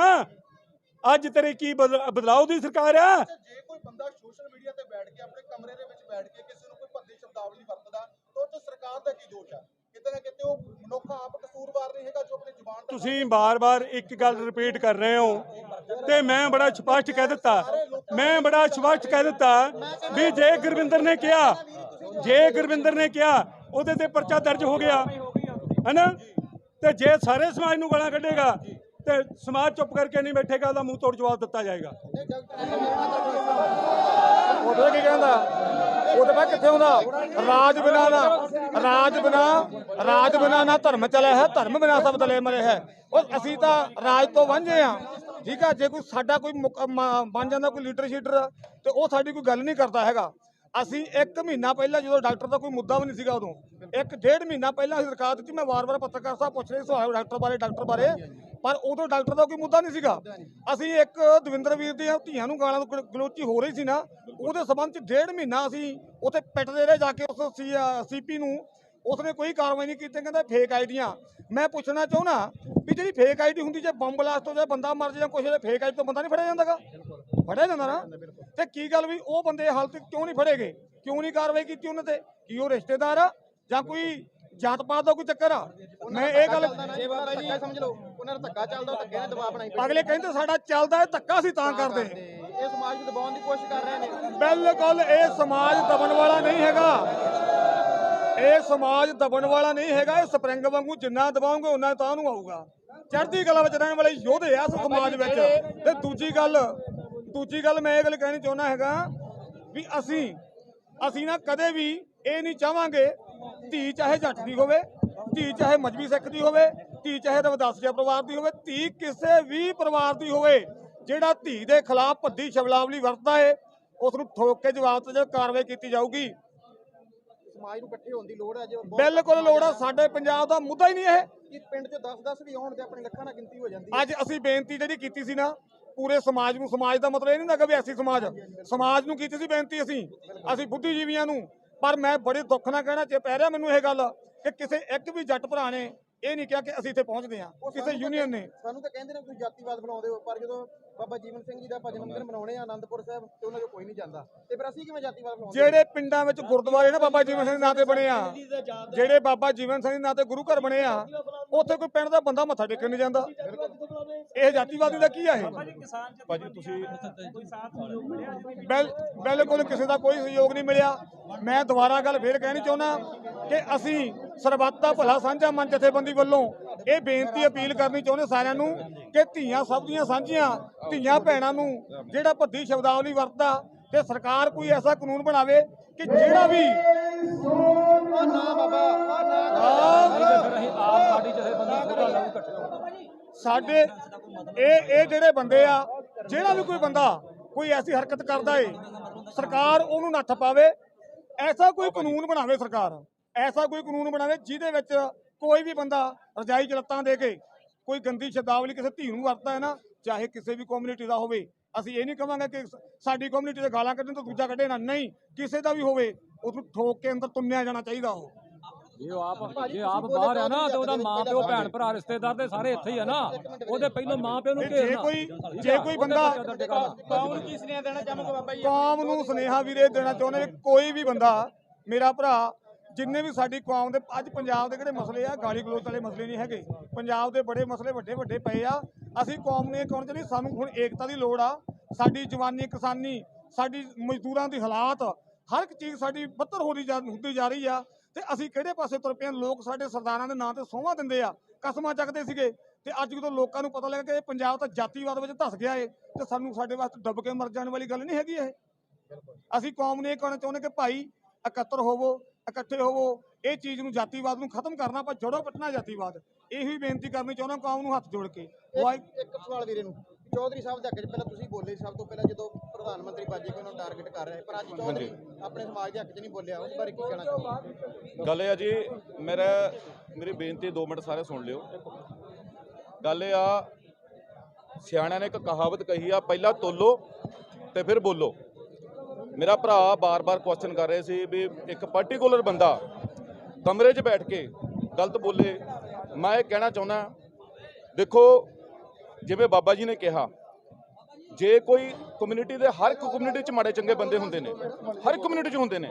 Speaker 7: ਅੱਜ ਤੇਰੀ ਕੀ ਬਦਲਾਅ ਦੀ ਸਰਕਾਰ ਆ?
Speaker 6: ਜੇ ਕੋਈ ਬੰਦਾ ਸੋਸ਼ਲ ਮੀਡੀਆ ਤੇ ਬੈਠ ਕੇ, ਆਪਣੇ ਕਮਰੇ ਦੇ ਵਿੱਚ ਬੈਠ ਕੇ ਕਿਸੇ ਨੂੰ ਕੋਈ ਭੱਦੀ ਸ਼ਬਦਾਵਲੀ ਵਰਤਦਾ, ਤਾਂ ਉਹ 'ਚ ਸਰਕਾਰ ਦਾ ਕੀ ਦੋਸ਼ ਆ? ਕਿਤੇ ਨਾ ਕਿਤੇ ਉਹ ਮਨੁੱਖ ਆਪ ਕਸੂਰਵਾਰ ਨਹੀਂ ਹੈਗਾ ਜੋ ਆਪਣੀ ਜ਼ੁਬਾਨ ਦਾ
Speaker 7: ਤੁਸੀਂ ਬਾਰ-ਬਾਰ ਇੱਕ ਗੱਲ ਰਿਪੀਟ ਕਰ ਰਹੇ ਹੋ ਤੇ ਮੈਂ ਬੜਾ ਸਪਸ਼ਟ ਕਹਿ ਦਿੱਤਾ। ਮੈਂ ਬੜਾ ਸਪਸ਼ਟ ਕਹਿ ਦਿੱਤਾ ਵੀ ਜੇ ਗੁਰਵਿੰਦਰ ਨੇ ਕਿਹਾ ਜੇ ਗੁਰਵਿੰਦਰ ਨੇ ਕਿਹਾ ਉਹਦੇ ਤੇ ਪਰਚਾ ਦਰਜ ਹੋ ਗਿਆ। ਹੈਨਾ? ਤੇ ਜੇ ਸਾਰੇ ਸਮਾਜ ਨੂੰ ਗਾਲਾਂ ਕੱਢੇਗਾ ਤੇ ਸਮਾਜ ਚੁੱਪ ਕਰਕੇ ਨਹੀਂ ਬੈਠੇਗਾ ਉਹਦਾ ਮੂੰਹ ਤੋੜ ਜਵਾਬ ਦਿੱਤਾ ਜਾਏਗਾ।
Speaker 8: ਉਹਦੇ ਕੀ ਕਹਿੰਦਾ? ਉਹਦੇ ਬਾਅਦ ਕਿੱਥੇ ਹੁੰਦਾ? ਰਾਜ ਬਿਨਾ ਨਾ ਰਾਜ ਬਿਨਾ ਰਾਜ ਬਿਨਾ ਨਾ ਧਰਮ ਚਲਿਆ ਹੈ, ਧਰਮ ਬਿਨਾ ਸਭ ਦਲੇ ਮਰੇ ਹੈ। ਉਹ ਅਸੀਂ ਤਾਂ ਰਾਜ ਤੋਂ ਵਾਂਝੇ ਆ ਠੀਕ ਆ, ਜੇ ਕੋਈ ਸਾਡਾ ਕੋਈ ਮੁਕ- ਬਣ ਜਾਂਦਾ, ਕੋਈ ਲੀਡਰ ਸ਼ੀਡਰ ਤੇ ਉਹ ਸਾਡੀ ਕੋਈ ਗੱਲ ਨਹੀਂ ਕਰਦਾ ਹੈਗਾ। ਅਸੀਂ 1 ਮਹੀਨਾ ਪਹਿਲਾਂ ਜਦੋਂ ਡਾਕਟਰ ਦਾ ਕੋਈ ਮੁੱਦਾ ਵੀ ਨਹੀਂ ਸੀਗਾ ਉਦੋਂ, ਇੱਕ ਡੇਢ ਮਹੀਨਾ ਪਹਿਲਾਂ ਅਸੀਂ ਸਰਕਾਰ ਦਿੱਤੀ, ਮੈਂ ਵਾਰ-ਵਾਰ ਪੱਤਰਕਾਰ ਸਾਹਿਬ ਪੁੱਛ ਰਹੇ ਸੀ ਡਾਕਟਰ ਬਾਰੇ ਡਾਕਟਰ ਬਾਰੇ? ਪਰ ਉਦੋਂ ਡਾਕਟਰ ਦਾ ਕੋਈ ਮੁੱਦਾ ਨਹੀਂ ਸੀਗਾ। ਅਸੀਂ ਇੱਕ ਦਵਿੰਦਰ ਵੀਰ ਦੀਆਂ ਧੀਆਂ ਨੂੰ ਗਾਲਾਂ ਗਲ- ਗਲੋਚੀ ਹੋ ਰਹੀ ਸੀ ਨਾ, ਉਹਦੇ ਸਬੰਧ ਚ ਡੇਢ ਮਹੀਨਾ ਅਸੀਂ ਉੱਥੇ ਪਿੱਟਦੇ ਰਹੇ ਜਾ ਕੇ ਉਸ ਸੀਪੀ ਨੂੰ। ਉਸਨੇ ਕੋਈ ਕਾਰਵਾਈ ਨਹੀਂ ਕੀਤੀ ਕਹਿੰਦਾ ਫੇਕ ਆਈਡੀਆਂ ਮੈਂ ਪੁੱਛਣਾ ਚਾਹੁੰਦਾ ਵੀ ਜਿਹੜੀ ਫੇਕ ਆਈਡੀ ਹੁੰਦੀ ਜੇ ਬੰਬ ਬਲਾਸਟ ਹੋ ਜਾਏ ਬੰਦਾ ਮਰ ਜਾਏ ਜਾਂ ਹੋ ਫੇਕ ਆਈਡੀ ਤੋਂ ਬੰਦਾ ਨਹੀਂ ਫੜਿਆ ਜਾਂਦਾਗਾ ਫੜਿਆ ਜਾਂਦਾ ਨਾ? ਤੇ ਕੀ ਗੱਲ ਵੀ ਉਹ ਬੰਦੇ ਹਾਲ ਤੱਕ ਕਿਉਂ ਨਹੀਂ ਫੜੇਗੇ? ਕਿਉਂ ਨਹੀਂ ਕਾਰਵਾਈ ਕੀਤੀ ਉਹਨਾਂ ਤੇ? ਕੀ ਉਹ ਰਿਸ਼ਤੇਦਾਰ ਆ? ਜਾਂ ਕੋਈ ਜਾਤ ਪਾਤ ਦਾ ਕੋਈ ਚੱਕਰ ਆ? ਮੈਂ ਇਹ ਗੱਲ
Speaker 4: ਜੇ ਬਾਬਾ ਜੀ ਸਮਝ ਲਓ। ਉਹਨਾਂ ਦਾ ਧੱਕਾ ਚੱਲਦਾ ਉਹ ਧੱਕੇ ਨਾਲ ਦਬਾਅ ਬਣਾਈ
Speaker 8: ਅਗਲੇ ਕਹਿੰਦੇ ਸਾਡਾ ਚੱਲਦਾ ਹੈ ਧੱਕਾ ਸੀ ਤਾਂ ਕਰਦੇ।
Speaker 4: ਇਹ ਸਮਾਜ ਨੂੰ ਦਬਾਉਣ ਦੀ ਕੋਸ਼ਿਸ਼ ਕਰ ਰਹੇ ਨੇ।
Speaker 8: ਬਿਲਕੁਲ ਇਹ ਸਮਾਜ ਦਬਣ ਵਾਲਾ ਨਹੀਂ ਹੈਗਾ। ਇਹ ਸਮਾਜ ਦਬਣ ਵਾਲਾ ਨਹੀਂ ਹੈਗਾ ਇਹ ਸਪਰਿੰਗ ਵਾਂਗੂ ਜਿੰਨਾ ਦਬਾਉਂਗੇ ਉਹਨਾਂ ਤਾਂ ਨੂੰ ਆਊਗਾ। ਚੜ੍ਹਦੀ ਕਲਾ ਵਿੱਚ ਰਹਿਣ ਵਾਲੇ ਯੋਧੇ ਆ ਇਸ ਸਮਾਜ ਵਿੱਚ। ਤੇ ਦੂਜੀ ਗੱਲ ਦੂਜੀ ਗੱਲ ਮੈਂ ਇਹ ਗੱਲ ਕਹਿਣੀ ਚਾਹੁੰਦਾ ਹੈਗਾ ਵੀ ਅਸੀਂ ਅਸੀਂ ਨਾ ਕਦੇ ਵੀ ਇਹ ਨਹੀਂ ਚਾਹਾਂਗੇ ਧੀ ਚਾਹੇ ਜੱਟ ਦੀ ਹੋਵੇ ਧੀ ਚਾਹੇ ਮਜਬੀ ਸਿੱਖ ਦੀ ਹੋਵੇ ਧੀ ਚਾਹੇ ਰਵਿਦਾਸੀਆ ਪਰਿਵਾਰ ਦੀ ਹੋਵੇ ਧੀ ਕਿਸੇ ਵੀ ਪਰਿਵਾਰ ਦੀ ਹੋਵੇ ਜਿਹੜਾ ਧੀ ਦੇ ਖਿਲਾਫ ਭੱਦੀ ਸ਼ਬਲਾਵਲੀ ਵਰਤਦਾ ਏ ਉਸ ਨੂੰ ਠੋਕ ਕੇ ਜਵਾਬ ਤੇ ਕਾਰਵਾਈ ਕੀਤੀ ਜਾਊਗੀ।
Speaker 4: ਸਮਾਜ ਨੂੰ ਇਕੱਠੇ ਹੋਣ ਦੀ ਲੋੜ ਹੈ ਜੇ
Speaker 8: ਬਿਲਕੁਲ ਲੋੜ ਆ ਸਾਡੇ ਪੰਜਾਬ ਦਾ ਮੁੱਦਾ ਹੀ ਨਹੀਂ ਇਹ।
Speaker 4: ਕਿ ਪਿੰਡ 'ਚ 10-10 ਵੀ ਆਉਣ ਤੇ ਆਪਣੇ ਲੱਖਾਂ ਨਾਲ ਗਿਣਤੀ ਹੋ ਜਾਂਦੀ ਹੈ।
Speaker 8: ਅੱਜ ਅਸੀਂ ਬੇਨਤੀ ਜਿਹੜੀ ਕੀਤੀ ਸੀ ਨਾ ਪੂਰੇ ਸਮਾਜ ਨੂੰ ਸਮਾਜ ਦਾ ਮਤਲਬ ਇਹ ਨਹੀਂ ਹੁੰਦਾ ਕਿ ਐਸੀ ਸਮਾਜ ਸਮਾਜ ਨੂੰ ਕੀਤੀ ਸੀ ਬੇਨਤੀ ਅਸੀਂ। ਅਸੀਂ ਬੁੱਧੀਜੀਵੀਆਂ ਨੂੰ। ਪਰ ਮੈਂ ਬੜੇ ਦੁੱਖ ਨਾਲ ਕਹਿਣਾ ਚ ਪੈ ਰਿਹਾ ਮੈਨੂੰ ਇਹ ਗੱਲ ਕਿ ਕਿਸੇ ਇੱਕ ਵੀ ਜੱਟ ਭਰਾ ਨੇ ਇਹ ਨਹੀਂ ਕਿਹਾ ਕਿ ਅਸੀਂ ਇੱਥੇ ਪਹੁੰਚਦੇ ਹਾਂ।
Speaker 4: ਉਹ
Speaker 8: ਕਿਸੇ ਯੂਨੀਅਨ ਨੇ।
Speaker 4: ਸਾਨੂੰ ਤਾਂ ਕਹਿੰਦੇ ਨੇ ਤੁਸੀਂ ਜਾਤੀਵਾਦ ਬਣਾਉਂਦੇ ਹੋ ਪਰ ਜਦੋਂ ਬਾਬਾ ਜੀਵਨ ਸਿੰਘ ਜੀ ਦਾ ਭਜਨ ਮੰਦਿਰ ਬਣਾਉਣੇ ਆ ਆਨੰਦਪੁਰ ਸਾਹਿਬ ਤੇ ਉਹਨਾਂ 'ਚੋਂ ਕੋਈ ਨਹੀਂ ਜਾਂਦਾ। ਤੇ ਫਿਰ ਅਸੀਂ ਕਿਵੇਂ ਜਾਤੀਵਾਦ ਬਣਾਉਂਦੇ
Speaker 8: ਜਿਹੜੇ ਪਿੰਡਾਂ ਵਿੱਚ ਗੁਰਦੁਆਰੇ ਨਾ ਬਾਬਾ ਜੀਵਨ ਸਿੰਘ ਦੇ ਨਾਂ ਤੇ ਬਣੇ ਆ ਜਿਹੜੇ ਬਾਬਾ ਜੀਵਨ ਸਿੰਘ ਦੇ ਨਾਂ ਤੇ ਗੁਰੂ ਘਰ ਬਣੇ ਆ ਉੱਥੇ ਕੋਈ ਪਿੰਡ ਦਾ ਬੰਦਾ ਮੱਥਾ ਟੇਕਣ ਨਹੀਂ ਜਾਂਦਾ। ਇਹ ਜਾਤੀਵਾਦੀ ਦਾ ਕੀ ਆ ਇਹ?
Speaker 3: ਭਾਜੀ ਤੁਸੀਂ
Speaker 8: ਬਿਲਕੁਲ ਕਿਸੇ ਦਾ ਕੋਈ ਸਹਿਯੋਗ ਨਹੀਂ ਮਿਲਿਆ। ਮੈਂ ਦੁਬਾਰਾ ਗੱਲ ਫੇਰ ਕਹਿਣੀ ਚਾਹੁੰਦਾ ਕਿ ਅਸੀਂ ਸਰਬੱਤ ਦਾ ਭਲਾ ਸਾਂਝਾ ਮਨ ਜਥੇਬੰਦੀ ਵੱਲੋਂ ਇਹ ਬੇਨਤੀ ਅਪੀਲ ਕਰਨੀ ਚਾਹੁੰਦੇ ਸਾਰਿਆਂ ਨੂੰ ਕਿ ਧੀਆਂ ਸਭ ਦੀਆਂ ਸਾਂਝੀਆਂ, ਧੀਆਂ ਭੈਣਾਂ ਨੂੰ ਜਿਹੜਾ ਭੱਦੀ ਸ਼ਬਦਾਵਲੀ ਵਰਤਦਾ ਤੇ ਸਰਕਾਰ ਕੋਈ ਐਸਾ ਕਾਨੂੰਨ ਬਣਾਵੇ ਕਿ ਜਿਹੜਾ ਵੀ ਸਾਡੇ ਇਹ ਇਹ ਜਿਹੜੇ ਬੰਦੇ ਆ, ਜਿਹੜਾ ਵੀ ਕੋਈ ਬੰਦਾ ਕੋਈ ਐਸੀ ਹਰਕਤ ਕਰਦਾ ਏ, ਸਰਕਾਰ ਉਹਨੂੰ ਨੱਥ ਪਾਵੇ, ਐਸਾ ਕੋਈ ਕਾਨੂੰਨ ਬਣਾਵੇ ਸਰਕਾਰ। ਐਸਾ ਕੋਈ ਕਾਨੂੰਨ ਬਣਾਵੇ ਜਿਹਦੇ ਵਿੱਚ ਕੋਈ ਵੀ ਬੰਦਾ ਰਜਾਈ ਚ ਲੱਤਾਂ ਦੇ ਕੇ ਕੋਈ ਗੰਦੀ ਸ਼ਬਦਾਵਲੀ ਕਿਸੇ ਧੀ ਨੂੰ ਵਰਤਦਾ ਹੈ ਨਾ ਚਾਹੇ ਕਿਸੇ ਵੀ ਕਮਿਊਨਿਟੀ ਦਾ ਹੋਵੇ। ਅਸੀਂ ਇਹ ਨਹੀਂ ਕਵਾਂਗੇ ਕਿ ਸਾਡੀ ਕਮਿਊਨਿਟੀ ਦੇ ਗਾਲਾਂ ਕੱਢਣ ਤੋਂ ਦੂਜਾ ਕੱਢੇ ਨਾ। ਨਹੀਂ ਕਿਸੇ ਦਾ ਵੀ ਹੋਵੇ ਉਹਨੂੰ ਠੋਕ ਕੇ ਅੰਦਰ ਤੁੰਨਿਆ ਜਾਣਾ ਚਾਹੀਦਾ ਉਹ।
Speaker 9: ਜੇ ਆਪ ਜੇ ਆਪ ਬਾਹਰ ਆ ਨਾ ਤੇ ਉਹਦਾ ਮਾਂ ਪਿਓ ਭੈਣ ਭਰਾ ਰਿਸ਼ਤੇਦਾਰ ਤੇ ਸਾਰੇ ਇੱਥੇ ਹੀ ਆ ਨਾ। ਉਹਦੇ ਪਹਿਲਾਂ ਮਾਂ ਪਿਓ ਨੂੰ
Speaker 8: ਜੇ ਕੋਈ ਜੇ ਕੋਈ ਬੰਦਾ
Speaker 3: ਕੌਮ ਨੂੰ ਕੀ ਸੁਨੇਹਾ ਦੇਣਾ ਚਾਹੋਗੇ ਬਾਬਾ ਜੀ?
Speaker 8: ਕੌਮ ਨੂੰ ਸੁਨੇਹਾ ਵੀਰੇ ਦੇਣਾ ਚਾਹੁੰਦੇ ਕੋਈ ਵੀ ਬੰਦਾ ਮੇਰਾ ਭਰਾ ਜਿੰਨੇ ਵੀ ਸਾਡੀ ਕੌਮ ਦੇ, ਅੱਜ ਪੰਜਾਬ ਦੇ ਕਿਹੜੇ ਮਸਲੇ ਆ? ਗਾਲੀ ਗਲੋਚ ਵਾਲੇ ਮਸਲੇ ਨਹੀਂ ਹੈਗੇ। ਪੰਜਾਬ ਦੇ ਬੜੇ ਮਸਲੇ ਵੱਡੇ ਵੱਡੇ ਪਏ ਆ। ਅਸੀਂ ਕੌਮ ਨੇ ਕੌਣ ਚਾਹੀਦੀ? ਸਾਨੂੰ ਹੁਣ ਏਕਤਾ ਦੀ ਲੋੜ ਆ। ਸਾਡੀ ਜਵਾਨੀ, ਕਿਸਾਨੀ, ਸਾਡੀ ਮਜ਼ਦੂਰਾਂ ਦੀ ਹਾਲਾਤ, ਹਰ ਇੱਕ ਚੀਜ਼ ਸਾਡੀ ਬੱਤਰ ਹੋ ਰਹੀ ਜਾ, ਹੁੰਦੀ ਜਾ ਰਹੀ ਆ। ਤੇ ਅਸੀਂ ਕਿਹੜੇ ਪਾਸੇ ਤੁਰ ਪਏ ਹਾਂ? ਲੋਕ ਸਾਡੇ ਸਰਦਾਰਾਂ ਦੇ ਨਾਂ ਤੇ ਸੋਹਾਂ ਦਿੰਦੇ ਆ। ਕਸਮਾਂ ਚੱਕਦੇ ਸੀਗੇ। ਤੇ ਅੱਜ ਜਦੋਂ ਲੋਕਾਂ ਨੂੰ ਪਤਾ ਲੱਗਾ ਕਿ ਇਹ ਪੰਜਾਬ ਤਾਂ ਜਾਤੀਵਾਦ ਵਿੱਚ ਧਸ ਗਿਆ ਏ, ਤੇ ਸਾਨੂੰ ਸਾਡੇ ਵਾਸਤੇ ਡੁੱਬ ਕੇ ਮਰ ਜਾਣ ਵਾਲੀ ਗੱਲ ਨਹੀਂ ਹੈਗੀ ਇਹ। ਅਸੀਂ ਕੌਮ ਨੇ ਇਹ ਕਹਿਣਾ ਚਾਹੁੰਦੇ ਕਿ ਭਾਈ ਇਕੱਤਰ ਹੋਵੋ ਇਕੱਠੇ ਹੋਵੋ ਇਹ ਚੀਜ਼ ਨੂੰ ਜਾਤੀਵਾਦ ਨੂੰ ਖਤਮ ਕਰਨਾ ਪਰ ਜੜੋਂ ਪਟਣਾ ਜਾਤੀਵਾਦ। ਇਹੀ ਬੇਨਤੀ ਕਰਨੀ ਚਾਹੁੰਦਾ ਕੌਮ ਨੂੰ ਹੱਥ ਜੋੜ ਕੇ।
Speaker 4: ਇੱਕ ਇੱਕ ਸਵਾਲ ਵੀਰੇ ਨੂੰ ਚੌਧਰੀ ਸਾਹਿਬ ਦੇ ਹੱਕ 'ਚ ਪਹਿਲਾਂ ਤੁਸੀਂ ਬੋਲੇ ਸਭ ਤੋਂ ਪਹਿਲਾਂ ਜਦੋਂ ਪ੍ਰਧਾਨ ਮੰਤਰੀ ਬਾਜੇ ਕੇ ਉਹਨੂੰ ਟਾਰਗੇਟ ਕਰ ਰਹੇ ਪਰ ਅੱਜ ਚੌਧਰੀ ਆਪਣੇ ਸਮਾਜ ਦੇ ਹੱਕ 'ਚ ਨਹੀਂ ਬੋਲਿਆ ਉਸ ਬਾਰੇ ਕੀ ਕਹਿਣਾ ਚਾਹੋਗੇ
Speaker 10: ਗੱਲ ਇਹ ਆ ਜੀ ਮੇਰਾ ਮੇਰੀ ਬੇਨਤੀ 2 ਮਿੰਟ ਸਾਰੇ ਸੁਣ ਲਿਓ। ਗੱਲ ਇਹ ਆ ਸਿਆਣਿਆਂ ਨੇ ਇੱਕ ਕਹਾਵਤ ਕਹੀ ਆ ਪਹਿਲਾਂ ਤੋਲੋ ਤੇ ਫਿਰ ਬੋਲੋ। ਮੇਰਾ ਭਰਾ ਬਾਰ-ਬਾਰ ਕੁਐਸਚਨ ਕਰ ਰਹੇ ਸੀ ਵੀ ਇੱਕ ਪਾਰਟਿਕੂਲਰ ਬੰਦਾ ਕਮਰੇ 'ਚ ਬੈਠ ਕੇ ਗਲਤ ਬੋਲੇ। ਮੈਂ ਇਹ ਕਹਿਣਾ ਚਾਹੁੰਦਾ, ਦੇਖੋ, ਜਿਵੇਂ ਬਾਬਾ ਜੀ ਨੇ ਕਿਹਾ, ਜੇ ਕੋਈ ਕਮਿਊਨਿਟੀ ਦੇ ਹਰ ਇੱਕ ਕਮਿਊਨਿਟੀ 'ਚ ਮਾੜੇ ਚੰਗੇ ਬੰਦੇ ਹੁੰਦੇ ਨੇ, ਹਰ ਕਮਿਊਨਿਟੀ 'ਚ ਹੁੰਦੇ ਨੇ,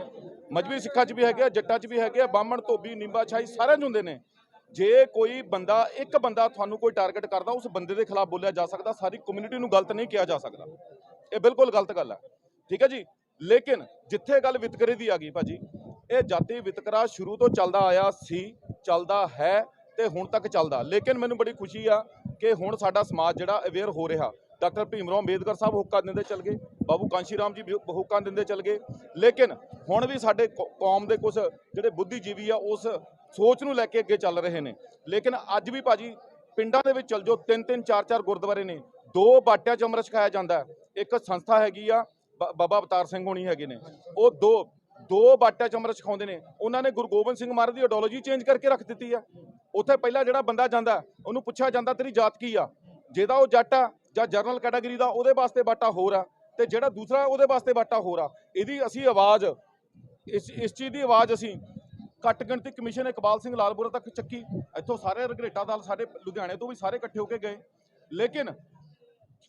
Speaker 10: ਮਜਬੀ ਸਿੱਖਾਂ 'ਚ ਵੀ ਹੈਗੇ ਆ, ਜੱਟਾਂ 'ਚ ਵੀ ਹੈਗੇ ਆ, ਬਾਹਮਣ, ਧੋਬੀ ਨਿੰਬਾ ਛਾਈ ਸਾਰਿਆਂ 'ਚ ਹੁੰਦੇ ਨੇ। ਜੇ ਕੋਈ ਬੰਦਾ, ਇੱਕ ਬੰਦਾ ਤੁਹਾਨੂੰ ਕੋਈ ਟਾਰਗੇਟ ਕਰਦਾ, ਉਸ ਬੰਦੇ ਦੇ ਖਿਲਾਫ ਬੋਲਿਆ ਜਾ ਸਕਦਾ, ਸਾਰੀ ਕਮਿਊਨਿਟੀ ਨੂੰ ਗਲਤ ਨਹੀਂ ਕਿਹਾ ਜਾ ਸਕਦਾ। ਇਹ ਬਿਲਕੁਲ ਗਲਤ ਗੱਲ ਹੈ ਠੀਕ ਹੈ ਜੀ? ਲੇਕਿਨ ਜਿੱਥੇ ਗੱਲ ਵਿਤਕਰੇ ਦੀ ਆ ਗਈ ਭਾਜੀ, ਇਹ ਜਾਤੀ ਵਿਤਕਰਾ ਸ਼ੁਰੂ ਤੋਂ ਚੱਲਦਾ ਆਇਆ ਸੀ, ਚੱਲਦਾ ਹੈ ਤੇ ਹੁਣ ਤੱਕ ਚੱਲਦਾ। ਲੇਕਿਨ ਮੈਨੂੰ ਬੜੀ ਖੁਸ਼ੀ ਆ ਕਿ ਹੁਣ ਸਾਡਾ ਸਮਾਜ ਜਿਹੜਾ ਅਵੇਅਰ ਹੋ ਰਿਹਾ। ਡਾਕਟਰ ਭੀਮਰਾਓ ਅੰਬੇਦਕਰ ਸਾਹਿਬ ਹੁੱਕਾ ਦਿੰਦੇ ਚੱਲ ਗਏ, ਬਾਬੂ ਕਾਂਸ਼ੀ ਰਾਮ ਜੀ ਵੀ ਹੁੱਕਾ ਦਿੰਦੇ ਚੱਲ ਗਏ। ਲੇਕਿਨ ਹੁਣ ਵੀ ਸਾਡੇ ਕੌ- ਕੌਮ ਦੇ ਕੁਝ ਜਿਹੜੇ ਬੁੱਧੀਜੀਵੀ ਆ, ਉਸ ਸੋਚ ਨੂੰ ਲੈ ਕੇ ਅੱਗੇ ਚੱਲ ਰਹੇ ਨੇ। ਲੇਕਿਨ ਅੱਜ ਵੀ ਭਾਜੀ, ਪਿੰਡਾਂ ਦੇ ਵਿੱਚ ਚਲ ਜਾਓ ਤਿੰਨ ਤਿੰਨ ਚਾਰ ਚਾਰ ਗੁਰਦੁਆਰੇ ਨੇ। ਦੋ ਬਾਟਿਆਂ 'ਚ ਅੰਮ੍ਰਿਤ ਛਕਾਇਆ ਜਾਂਦਾ ਇੱਕ ਸੰਸਥਾ ਹੈਗੀ ਆ ਬਾਬਾ ਅਵਤਾਰ ਸਿੰਘ ਹੋਣੀ ਹੈਗੇ ਨੇ। ਉਹ ਦੋ ਦੋ ਬਾਟਿਆਂ 'ਚ ਅੰਮ੍ਰਿਤ ਛਕਾਉਂਦੇ ਨੇ। ਉਹਨਾਂ ਨੇ ਗੁਰੂ ਗੋਬਿੰਦ ਸਿੰਘ ਮਹਾਰਾਜ ਦੀ ਆਈਡੀਓਲੋਜੀ ਚੇਂਜ ਕਰਕੇ ਰੱਖ ਦਿੱਤੀ ਆ। ਉੱਥੇ ਪਹਿਲਾਂ ਜਿਹੜਾ ਬੰਦਾ ਜਾਂਦਾ, ਉਹਨੂੰ ਪੁੱਛਿਆ ਜਾਂਦਾ, ਤੇਰੀ ਜਾਤ ਕੀ ਆ? ਜਿਹਦਾ ਉਹ ਜੱਟ ਆ ਜਾਂ ਜਰਨਲ ਕੈਟਾਗਰੀ ਦਾ, ਉਹਦੇ ਵਾਸਤੇ ਬਾਟਾ ਹੋਰ ਆ ਤੇ ਜਿਹੜਾ ਦੂਸਰਾ, ਉਹਦੇ ਵਾਸਤੇ ਬਾਟਾ ਹੋਰ ਆ। ਇਹਦੀ ਅਸੀਂ ਆਵਾਜ਼, ਇਸ ਇਸ ਚੀਜ਼ ਦੀ ਆਵਾਜ਼ ਅਸੀਂ ਘੱਟ ਗਿਣਤੀ ਕਮਿਸ਼ਨ ਇਕਬਾਲ ਸਿੰਘ ਲਾਲਪੁਰਾ ਤੱਕ ਚੱਕੀ। ਇੱਥੋਂ ਸਾਰੇ ਰਗਰੇਟਾ ਦਲ ਸਾਡੇ ਲੁਧਿਆਣੇ ਤੋਂ ਵੀ ਸਾਰੇ ਇਕੱਠੇ ਹੋ ਕੇ ਗਏ। ਲੇਕਿਨ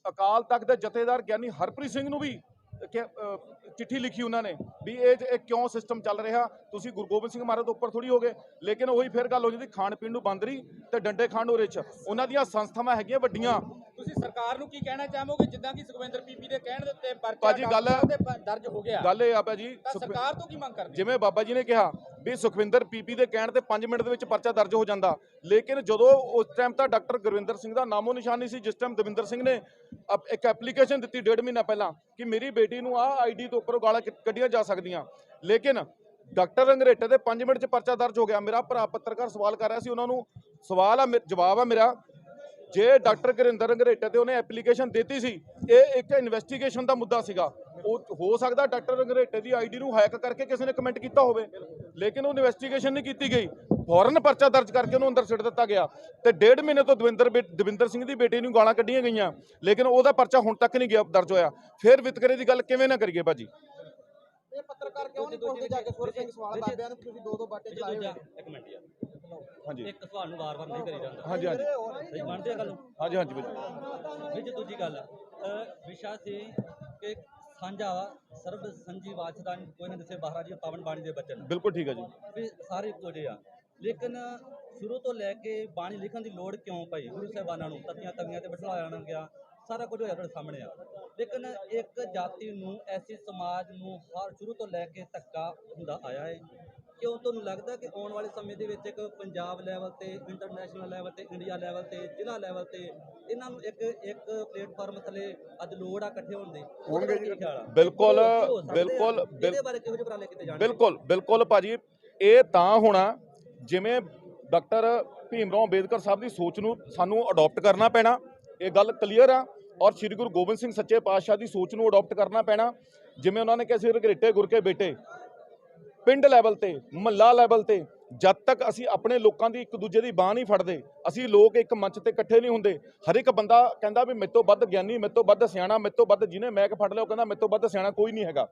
Speaker 10: ਅਕਾਲ ਤਖਤ ਦੇ ਜਥੇਦਾਰ ਗਿਆਨੀ ਹਰਪ੍ਰੀਤ ਸਿੰਘ ਨੂੰ ਵੀ ਚਿੱਠੀ ਲਿਖੀ ਉਹਨਾਂ ਨੇ ਵੀ ਇਹ ਇਹ ਕਿਉਂ ਸਿਸਟਮ ਚੱਲ ਰਿਹਾ? ਤੁਸੀਂ ਗੁਰੂ ਗੋਬਿੰਦ ਸਿੰਘ ਮਹਾਰਾਜ ਤੋਂ ਉੱਪਰ ਥੋੜੀ ਹੋਗੇ। ਲੇਕਿਨ ਉਹੀ ਫਿਰ ਗੱਲ ਹੋ ਜਾਂਦੀ ਖਾਣ ਪੀਣ ਨੂੰ ਬੰਦ ਰਹੀ ਤੇ ਡੰਡੇ ਖਾਣ ਨੂੰ ਰਿਚ ਉਹਨਾਂ ਦੀਆਂ ਸੰਸਥਾਵਾਂ ਹੈਗੀਆਂ ਵੱਡੀਆਂ।
Speaker 3: ਤੁਸੀਂ ਸਰਕਾਰ ਨੂੰ ਕੀ ਕਹਿਣਾ ਚਾਹੋਗੇ? ਜਿੱਦਾਂ ਕਿ ਸੁਖਵਿੰਦਰ ਪੀਪੀ ਦੇ ਕਹਿਣ ਦੇ ਉੱਤੇ ਪਰਚਾ
Speaker 10: ਭਾਜੀ ਗੱਲ-
Speaker 3: ਦਰਜ ਹੋ ਗਿਆ।
Speaker 10: ਗੱਲ ਇਹ ਆ ਭਾਜੀ
Speaker 3: ਸਰਕਾਰ ਤੋਂ ਕੀ ਮੰਗ ਕਰਦੇ?
Speaker 10: ਜਿਵੇਂ ਬਾਬਾ ਜੀ ਨੇ ਕਿਹਾ ਵੀ ਸੁਖਵਿੰਦਰ ਪੀਪੀ ਦੇ ਕਹਿਣ ਤੇ 5 ਮਿੰਟ ਦੇ ਵਿੱਚ ਪਰਚਾ ਦਰਜ ਹੋ ਜਾਂਦਾ। ਲੇਕਿਨ ਜਦੋਂ ਉਸ ਟਾਈਮ ਤਾਂ ਡਾਕਟਰ ਗੁਰਵਿੰਦਰ ਸਿੰਘ ਦਾ ਨਾਮੋ ਨਿਸ਼ਾਨ ਨਹੀਂ ਸੀ ਜਿਸ ਟਾਈਮ ਦਵਿੰਦਰ ਸਿੰਘ ਨੇ ਇੱਕ ਐਪਲੀਕੇਸ਼ਨ ਦਿੱਤੀ ਡੇਢ ਮਹੀਨਾ ਪਹਿਲਾਂ ਕਿ ਮੇਰੀ ਬੇਟੀ ਨੂੰ ਆਹ ਆਈਡੀ ਤੋਂ ਉੱਪਰੋਂ ਗਾਲਾਂ ਕੱਢ- ਕੱਢੀਆਂ ਜਾ ਸਕਦੀਆਂ। ਲੇਕਿਨ ਡਾਕਟਰ ਰੰਗਰੇਟੇ ਦੇ 5 ਮਿੰਟ 'ਚ ਪਰਚਾ ਦਰਜ ਹੋ ਗਿਆ। ਮੇਰਾ ਭਰਾ ਪੱਤਰਕਾਰ ਸਵਾਲ ਕਰ ਰਿਹਾ ਸੀ ਉਹਨਾਂ ਨੂੰ ਸਵਾਲ ਆ ਜਵਾਬ ਆ ਮੇਰਾ। ਜੇ ਡਾਕਟਰ ਗੁਰਿੰਦਰ ਰੰਗਰੇਟੇ ਤੇ ਉਹਨੇ ਐਪਲੀਕੇਸ਼ਨ ਦਿੱਤੀ ਸੀ, ਇਹ ਇੱਕ ਇਨਵੈਸਟੀਗੇਸ਼ਨ ਦਾ ਮੁੱਦਾ ਸੀਗਾ। ਉਹ ਹੋ ਸਕਦਾ ਡਾਕਟਰ ਰੰਗਰੇਟੇ ਦੀ ਆਈਡੀ ਨੂੰ ਹੈਕ ਕਰਕੇ ਕਿਸੇ ਨੇ ਕਮੈਂਟ ਕੀਤਾ ਹੋਵੇ, ਲੇਕਿਨ ਉਹ ਇਨਵੈਸਟੀਗੇਸ਼ਨ ਨਹੀਂ ਕੀਤੀ ਗਈ। ਫੌਰਨ ਪਰਚਾ ਦਰਜ ਕਰਕੇ ਉਹਨੂੰ ਅੰਦਰ ਸਿੱਟ ਦਿੱਤਾ ਗਿਆ। ਤੇ ਡੇਢ ਮਹੀਨੇ ਤੋਂ ਦਵਿੰਦਰ ਬੇ- ਦਵਿੰਦਰ ਸਿੰਘ ਦੀ ਬੇਟੀ ਨੂੰ ਗਾਲਾਂ ਕੱਢੀਆਂ ਗਈਆਂ। ਲੇਕਿਨ ਉਹਦਾ ਪਰਚਾ ਹੁਣ ਤੱਕ ਨਹੀਂ ਗਿਆ ਦਰਜ ਹੋਇਆ। ਫਿਰ ਵਿਤਕਰੇ ਦੀ ਗੱਲ ਕਿਵੇਂ ਨਾ ਕਰੀਏ ਭਾਜੀ?
Speaker 4: ਇਹ ਪੱਤਰਕਾਰ ਕਿਉਂ ਨਹੀਂ ਪੁੱਛਦੇ ਜਾ ਕੇ ਸੁਰ ਸਿੰਘ ਸਵਾਲ ਬਾਬਿਆਂ ਨੂੰ ਤੁਸੀਂ ਦੋ ਦੋ ਬਾਟੇ ਚਲਾਏ ਹੋਏ ਨੇ।
Speaker 2: ਇੱਕ ਮਿੰਟ ਯਾਰ।
Speaker 10: ਹਾਂਜੀ।
Speaker 2: ਇੱਕ ਸਵਾਲ ਨੂੰ ਵਾਰ-ਵਾਰ ਨਹੀਂ ਕਰੀ ਜਾਂਦਾ
Speaker 10: ਹਾਂਜੀ ਹਾਂਜੀ।
Speaker 2: ਸਹੀ ਮੰਨਦੇ ਆ ਗੱਲ ਨੂੰ?
Speaker 10: ਹਾਂਜੀ ਹਾਂਜੀ ਭਾਜੀ।
Speaker 2: ਵਿੱਚ ਦੂਜੀ ਗੱਲ ਅ, ਵਿਸ਼ਾ ਸੀ ਕਿ ਸਾਂਝਾ ਸਰਬ ਸੰਜੀ ਵਾਚਦਾਨ ਕੋਈ ਨਾ ਦਿਸੇ ਬਾਹਰਾ ਜੀ ਪਾਵਨ ਬਾਣੀ ਦੇ ਬਚਨ।
Speaker 10: ਬਿਲਕੁਲ ਠੀਕ ਹੈ ਜੀ।
Speaker 2: ਵੀ ਸਾਰੇ ਇੱਕੋ ਜਿਹੇ ਆ। ਲੇਕਿਨ ਸ਼ੁਰੂ ਤੋਂ ਲੈ ਕੇ ਬਾਣੀ ਲਿਖਣ ਦੀ ਲੋੜ ਕਿਉਂ ਪਈ? ਗੁਰੂ ਸਾਹਿਬਾਨਾਂ ਨੂੰ ਤਤੀਆਂ ਤਵੀਆਂ ਤੇ ਬਿਠਾਇਆ ਗਿਆ ਸਾਰਾ ਕੁਝ ਹੋਇਆ ਤੁਹਾਡੇ ਸਾਹਮਣੇ ਆ। ਲੇਕਿਨ ਇੱਕ ਜਾਤੀ ਨੂੰ ਐਸੀ ਸਮਾਜ ਨੂੰ ਹਰ ਸ਼ੁਰੂ ਤੋਂ ਲੈ ਕੇ ਧੱਕਾ ਹੁੰਦਾ ਆਇਆ ਹੈ।
Speaker 9: ਕਿਉਂ ਤੁਹਾਨੂੰ ਲੱਗਦਾ ਕਿ ਆਉਣ ਵਾਲੇ ਸਮੇਂ ਦੇ ਵਿੱਚ ਇੱਕ ਪੰਜਾਬ ਲੈਵਲ ਤੇ ਇੰਟਰਨੈਸ਼ਨਲ ਲੈਵਲ ਤੇ ਇੰਡੀਆ ਲੈਵਲ ਤੇ ਜ਼ਿਲ੍ਹਾ ਲੈਵਲ ਤੇ ਇਹਨਾਂ ਨੂੰ ਇੱਕ ਇੱਕ ਪਲੇਟਫਾਰਮ ਥੱਲੇ ਅੱਜ ਲੋੜ ਆ ਇਕੱਠੇ ਹੋਣ ਦੇ? ਹੋਣਗੇ ਜੀ।
Speaker 10: ਬਿਲਕੁਲ। ਬਿਲਕੁਲ
Speaker 9: ਇਹਦੇ
Speaker 10: ਬਿਲ-
Speaker 9: ਬਾਰੇ ਕਿਹੋ ਜਿਹੇ ਉਪਰਾਲੇ ਕੀਤੇ ਜਾਣਗੇ?
Speaker 10: ਬਿਲਕੁਲ ਬਿਲਕੁਲ ਭਾਜੀ ਇਹ ਤਾਂ ਹੋਣਾ ਜਿਵੇਂ ਡਾਕਟਰ ਭੀਮਰਾਓ ਅੰਬੇਦਕਰ ਸਾਹਿਬ ਦੀ ਸੋਚ ਨੂੰ ਸਾਨੂੰ ਅਡਾਪਟ ਕਰਨਾ ਪੈਣਾ। ਇਹ ਗੱਲ ਕਲੀਅਰ ਆ ਔਰ ਸ੍ਰੀ ਗੁਰੂ ਗੋਬਿੰਦ ਸਿੰਘ ਸੱਚੇ ਪਾਤਸ਼ਾਹ ਦੀ ਸੋਚ ਨੂੰ ਅਡਾਪਟ ਕਰਨਾ ਪੈਣਾ। ਜਿਵੇਂ ਉਹਨਾਂ ਨੇ ਕਿਹਾ ਸੀ, ਰਗਰੇਟੇ ਗੁਰ ਕੇ ਬੇਟੇ, ਪਿੰਡ ਲੈਵਲ ਤੇ, ਮਹੱਲਾ ਲੈਵਲ ਤੇ, ਜਦ ਤੱਕ ਅਸੀਂ ਆਪਣੇ ਲੋਕਾਂ ਦੀ ਇੱਕ ਦੂਜੇ ਦੀ ਬਾਹ ਨਹੀਂ ਫੜਦੇ, ਅਸੀਂ ਲੋਕ ਇੱਕ ਮੰਚ ਤੇ ਇਕੱਠੇ ਨਹੀਂ ਹੁੰਦੇ। ਹਰ ਇੱਕ ਬੰਦਾ ਕਹਿੰਦਾ ਵੀ ਮੇਰੇ ਤੋਂ ਵੱਧ ਗਿਆਨੀ, ਮੇਰੇ ਤੋਂ ਵੱਧ ਸਿਆਣਾ, ਮੇਰੇ ਤੋਂ ਵੱਧ ਜਿਹਨੇ ਮੈਕ ਫੜ ਲਿਆ, ਉਹ ਕਹਿੰਦਾ ਮੇਰੇ ਤੋਂ ਵੱਧ ਸਿਆਣਾ ਕੋਈ ਨਹੀਂ ਹੈਗਾ।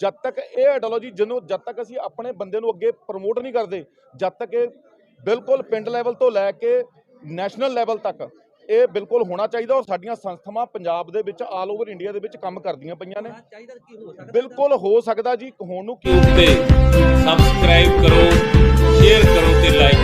Speaker 10: ਜਦ ਤੱਕ ਇਹ ਆਈਡੀਓਲੋਜੀ ਜਿਹਨੂੰ, ਜਦ ਤੱਕ ਅਸੀਂ ਆਪਣੇ ਬੰਦੇ ਨੂੰ ਅੱਗੇ ਪ੍ਰਮੋਟ ਨਹੀਂ ਕਰਦੇ, ਜਦ ਤੱਕ ਇਹ ਬਿਲਕੁਲ ਪਿੰਡ ਲੈਵਲ ਤੋਂ ਲੈ ਕੇ ਨੈਸ਼ਨਲ ਲੈਵਲ ਤੱਕ ਇਹ ਬਿਲਕੁਲ ਹੋਣਾ ਚਾਹੀਦਾ ਔਰ ਸਾਡੀਆਂ ਸੰਸਥਾਵਾਂ ਪੰਜਾਬ ਦੇ ਵਿੱਚ ਆਲ ਓਵਰ ਇੰਡੀਆ ਦੇ ਵਿੱਚ ਕੰਮ ਕਰਦੀਆਂ ਪਈਆਂ ਨੇ।
Speaker 9: ਚਾਹੀਦਾ ਕੀ ਹੋ ਸਕਦਾ?
Speaker 10: ਬਿਲਕੁਲ ਹੋ ਸਕਦਾ ਜੀ ਹੋਣ ਨੂੰ ਕੀ
Speaker 1: ਸਬਸਕ੍ਰਾਈਬ ਕਰੋ ਸ਼ੇਅਰ ਕਰੋ ਤੇ ਲਾਈਕ